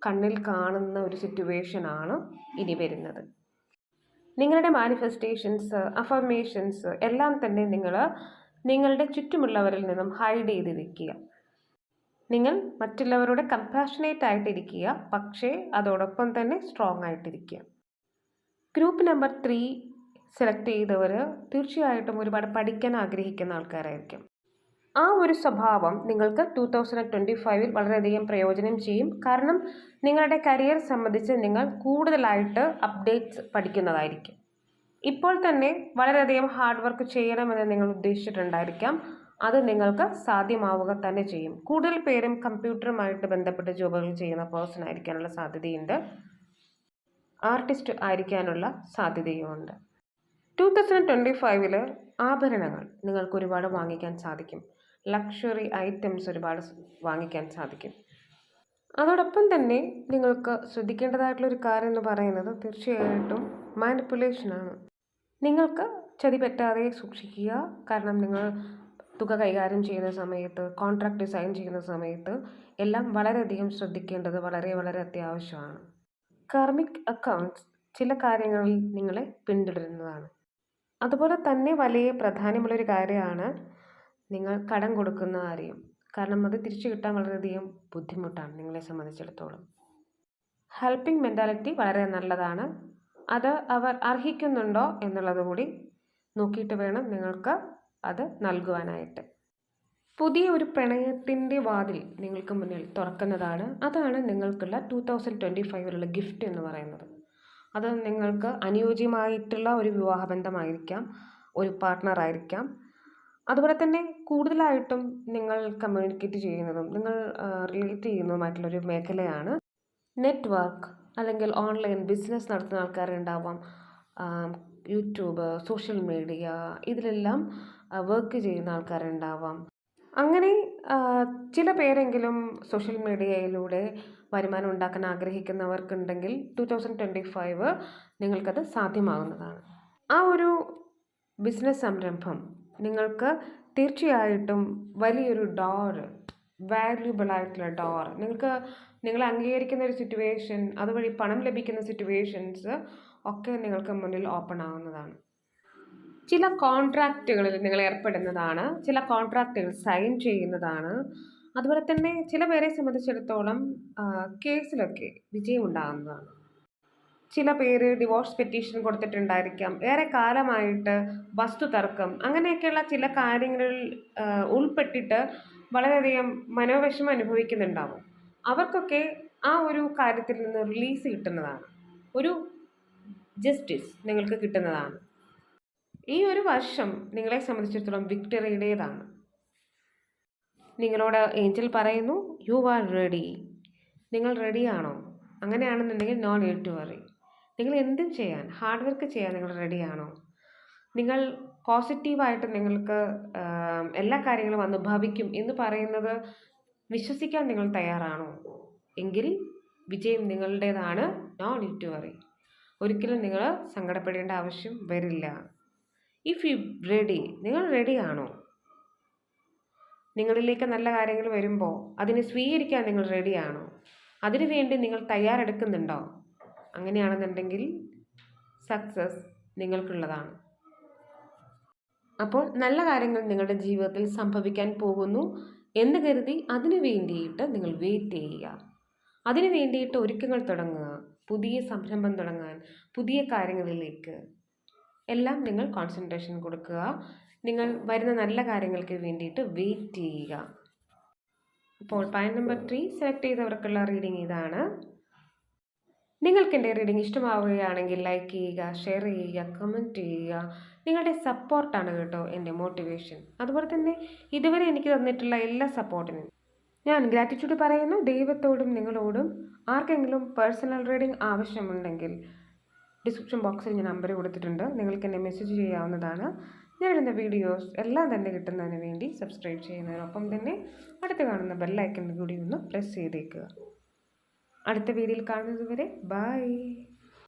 കണ്ണിൽ കാണുന്ന ഒരു സിറ്റുവേഷനാണ് ഇനി വരുന്നത്. നിങ്ങളുടെ മാനിഫെസ്റ്റേഷൻസ് അഫർമേഷൻസ് എല്ലാം തന്നെ നിങ്ങൾ നിങ്ങളുടെ ചുറ്റുമുള്ളവരിൽ നിന്നും ഹൈഡ് ചെയ്ത് വെക്കുക. നിങ്ങൾ മറ്റുള്ളവരോട് കമ്പാഷനേറ്റ് ആയിട്ടിരിക്കുക. പക്ഷേ അതോടൊപ്പം തന്നെ സ്ട്രോങ് ആയിട്ടിരിക്കുക. ഗ്രൂപ്പ് നമ്പർ ത്രീ സെലക്ട് ചെയ്തവർ തീർച്ചയായിട്ടും ഒരുപാട് പഠിക്കാൻ ആഗ്രഹിക്കുന്ന ആൾക്കാരായിരിക്കും. ആ ഒരു സ്വഭാവം നിങ്ങൾക്ക് ടു തൗസൻഡ് ട്വന്റി ഫൈവിൽ വളരെയധികം പ്രയോജനം ചെയ്യും. കാരണം നിങ്ങളുടെ കരിയർ സംബന്ധിച്ച് നിങ്ങൾ കൂടുതലായിട്ട് അപ്ഡേറ്റ്സ് പഠിക്കുന്നതായിരിക്കും. ഇപ്പോൾ തന്നെ വളരെയധികം ഹാർഡ് വർക്ക് ചെയ്യണമെന്ന് നിങ്ങൾ ഉദ്ദേശിച്ചിട്ടുണ്ടായിരിക്കാം. അത് നിങ്ങൾക്ക് സാധ്യമാവുക തന്നെ ചെയ്യും. കൂടുതൽ പേരും കമ്പ്യൂട്ടറുമായിട്ട് ബന്ധപ്പെട്ട ജോബുകൾ ചെയ്യുന്ന പേഴ്സൺ ആയിരിക്കാനുള്ള സാധ്യതയുണ്ട്. ആർട്ടിസ്റ്റ് ആയിരിക്കാനുള്ള സാധ്യതയുമുണ്ട്. ടു തൗസൻഡ് ട്വന്റി ഫൈവിൽ ആഭരണങ്ങൾ നിങ്ങൾക്ക് ഒരുപാട് വാങ്ങിക്കാൻ സാധിക്കും. ലക്ഷറി ഐറ്റംസ് ഒരുപാട് വാങ്ങിക്കാൻ സാധിക്കും. അതോടൊപ്പം തന്നെ നിങ്ങൾക്ക് ശ്രദ്ധിക്കേണ്ടതായിട്ടുള്ള ഒരു കാര്യം എന്ന് പറയുന്നത് തീർച്ചയായിട്ടും മാനിപ്പുലേഷനാണ് നിങ്ങൾക്ക് ചതി പറ്റാതെ സൂക്ഷിക്കുക. കാരണം നിങ്ങൾ തുക കൈകാര്യം ചെയ്യുന്ന സമയത്ത് കോൺട്രാക്ട് ഡിസൈൻ ചെയ്യുന്ന സമയത്ത് എല്ലാം വളരെയധികം ശ്രദ്ധിക്കേണ്ടത് വളരെ വളരെ അത്യാവശ്യമാണ്. കാർമിക് അക്കൗണ്ട്സ് ചില കാര്യങ്ങളിൽ നിങ്ങളെ പിന്തുടരുന്നതാണ്. അതുപോലെ തന്നെ വലിയ പ്രാധാന്യമുള്ളൊരു കാര്യമാണ് നിങ്ങൾ കടം കൊടുക്കുന്ന കാര്യം. കാരണം അത് തിരിച്ചു കിട്ടാൻ വളരെയധികം ബുദ്ധിമുട്ടാണ് നിങ്ങളെ സംബന്ധിച്ചിടത്തോളം. ഹെൽപ്പിംഗ് മെന്റാലിറ്റി വളരെ നല്ലതാണ്. അത് അവർ അർഹിക്കുന്നുണ്ടോ എന്നുള്ളത് കൂടി നോക്കിയിട്ട് വേണം നിങ്ങൾക്ക് അത് നൽകുവാനായിട്ട്. പുതിയ ഒരു പ്രണയത്തിന്റെ വാതിൽ നിങ്ങൾക്ക് മുന്നിൽ തുറക്കുന്നതാണ്. അതാണ് നിങ്ങൾക്കുള്ള ടു തൗസൻഡ് ട്വന്റി ഫൈവിലുള്ള ഗിഫ്റ്റ് എന്ന് പറയുന്നത്. അത് നിങ്ങൾക്ക് അനുയോജ്യമായിട്ടുള്ള ഒരു വിവാഹബന്ധമായിരിക്കാം ഒരു പാർട്ട്ണർ ആയിരിക്കാം. അതുപോലെ തന്നെ കൂടുതലായിട്ടും നിങ്ങൾ കമ്മ്യൂണിക്കേറ്റ് ചെയ്യുന്നതും നിങ്ങൾ റിലേറ്റ് ചെയ്യുന്നതുമായിട്ടുള്ളൊരു മേഖലയാണ് നെറ്റ്വർക്ക് അല്ലെങ്കിൽ ഓൺലൈൻ ബിസിനസ് നടത്തുന്ന ആൾക്കാരുണ്ടാവാം. യൂട്യൂബ് സോഷ്യൽ മീഡിയ ഇതിലെല്ലാം വർക്ക് ചെയ്യുന്ന ആൾക്കാരുണ്ടാവാം. അങ്ങനെ ചില പേരെങ്കിലും സോഷ്യൽ മീഡിയയിലൂടെ വരുമാനം ഉണ്ടാക്കാൻ ആഗ്രഹിക്കുന്നവർക്കുണ്ടെങ്കിൽ ടു തൗസൻഡ് ട്വന്റി ഫൈവ് നിങ്ങൾക്കത് സാധ്യമാകുന്നതാണ്. ആ ഒരു ബിസിനസ് സംരംഭം നിങ്ങൾക്ക് തീർച്ചയായിട്ടും വലിയൊരു ഡോർ വാല്യൂബിൾ ആയിട്ടുള്ള ഡോർ നിങ്ങൾക്ക് നിങ്ങൾ അംഗീകരിക്കുന്ന ഒരു സിറ്റുവേഷൻ അതുവഴി പണം ലഭിക്കുന്ന സിറ്റുവേഷൻസ് ഒക്കെ നിങ്ങൾക്ക് മുന്നിൽ ഓപ്പൺ ആവുന്നതാണ്. ചില കോൺട്രാക്റ്റുകളിൽ നിങ്ങൾ ഏർപ്പെടുന്നതാണ് ചില കോൺട്രാക്റ്റുകൾ സൈൻ ചെയ്യുന്നതാണ്. അതുപോലെ തന്നെ ചില പേരെ സംബന്ധിച്ചിടത്തോളം കേസിലൊക്കെ വിജയം ഉണ്ടാകുന്നതാണ് ചില പേര് ഡിവോഴ്സ് പെറ്റീഷൻ കൊടുത്തിട്ടുണ്ടായിരിക്കാം. ഏറെ കാലമായിട്ട് വസ്തു തർക്കം അങ്ങനെയൊക്കെയുള്ള ചില കാര്യങ്ങളിൽ ഉൾപ്പെട്ടിട്ട് വളരെയധികം മനോവിഷമം അനുഭവിക്കുന്നുണ്ടാവും. അവർക്കൊക്കെ ആ ഒരു കാര്യത്തിൽ നിന്ന് റിലീസ് കിട്ടുന്നതാണ്. ഒരു ജസ്റ്റിസ് നിങ്ങൾക്ക് കിട്ടുന്നതാണ്. ഈ ഒരു വർഷം നിങ്ങളെ സംബന്ധിച്ചിടത്തോളം വിക്ടറിയുടേതാണ്. നിങ്ങളോട് ഏഞ്ചൽ പറയുന്നു യു ആർ റെഡി നിങ്ങൾ റെഡിയാണോ? അങ്ങനെയാണെന്നുണ്ടെങ്കിൽ നോൺ നീഡ് ടു വറി നിങ്ങൾ എന്തും ചെയ്യാൻ ഹാർഡ് വർക്ക് ചെയ്യാൻ നിങ്ങൾ റെഡിയാണോ? നിങ്ങൾ പോസിറ്റീവായിട്ട് നിങ്ങൾക്ക് എല്ലാ കാര്യങ്ങളും അനുഭവിക്കും എന്ന് പറയുന്നത് വിശ്വസിക്കാൻ നിങ്ങൾ തയ്യാറാണോ? എങ്കിൽ വിജയം നിങ്ങളുടേതാണ്. നോൺ ഇറ്റ് വറി ഒരിക്കലും നിങ്ങൾ സങ്കടപ്പെടേണ്ട ആവശ്യം വരില്ല. ഇഫ് യു റെഡി നിങ്ങൾ റെഡിയാണോ നിങ്ങളിലേക്ക് നല്ല കാര്യങ്ങൾ വരുമ്പോൾ അതിനെ സ്വീകരിക്കാൻ നിങ്ങൾ റെഡിയാണോ അതിനുവേണ്ടി നിങ്ങൾ തയ്യാറെടുക്കുന്നുണ്ടോ? അങ്ങനെയാണെന്നുണ്ടെങ്കിൽ സക്സസ് നിങ്ങൾക്കുള്ളതാണ്. അപ്പോൾ നല്ല കാര്യങ്ങൾ നിങ്ങളുടെ ജീവിതത്തിൽ സംഭവിക്കാൻ പോകുന്നു എന്ന് കരുതി അതിനു വേണ്ടിയിട്ട് നിങ്ങൾ വെയിറ്റ് ചെയ്യുക. അതിനു വേണ്ടിയിട്ട് ഒരുക്കങ്ങൾ തുടങ്ങുക. പുതിയ സംരംഭം തുടങ്ങാൻ പുതിയ കാര്യങ്ങളിലേക്ക് എല്ലാം നിങ്ങൾ കോൺസെൻട്രേഷൻ കൊടുക്കുക. നിങ്ങൾ വരുന്ന നല്ല കാര്യങ്ങൾക്ക് വേണ്ടിയിട്ട് വെയിറ്റ് ചെയ്യുക. അപ്പോൾ പോയിന്റ് നമ്പർ ത്രീ സെലക്ട് ചെയ്തവർക്കുള്ള റീഡിംഗ് ഇതാണ്. നിങ്ങൾക്ക് എന്റെ റീഡിംഗ് ഇഷ്ടമാവുകയാണെങ്കിൽ ലൈക്ക് ചെയ്യുക ഷെയർ ചെയ്യുക കമന്റ് ചെയ്യുക. നിങ്ങളുടെ സപ്പോർട്ടാണ് കേട്ടോ എന്റെ മോട്ടിവേഷൻ അതുപോലെ തന്നെ ഇതുവരെ എനിക്ക് തന്നിട്ടുള്ള എല്ലാ സപ്പോർട്ടിനും ഞാൻ ഗ്രാറ്റിറ്റ്യൂഡ് പറയുന്നു. ദൈവത്തോടും നിങ്ങളോടും ആർക്കെങ്കിലും പേഴ്സണൽ റീഡിംഗ് ആവശ്യമുണ്ടെങ്കിൽ ഡിസ്ക്രിപ്ഷൻ ബോക്സിൽ ഞാൻ നമ്പർ കൊടുത്തിട്ടുണ്ട്. നിങ്ങൾക്ക് എന്നെ മെസ്സേജ് ചെയ്യാവുന്നതാണ്. ഞാൻ ഇടുന്ന വീഡിയോസ് എല്ലാം തന്നെ കിട്ടുന്നതിന് വേണ്ടി സബ്സ്ക്രൈബ് ചെയ്യുന്നതിനൊപ്പം തന്നെ അടുത്ത് കാണുന്ന ബെല്ലൈക്കൺ കൂടി ഒന്ന് പ്രസ് ചെയ്തേക്കുക. അടുത്ത വീഡിയോയിൽ കാണുന്നതുവരെ ബൈ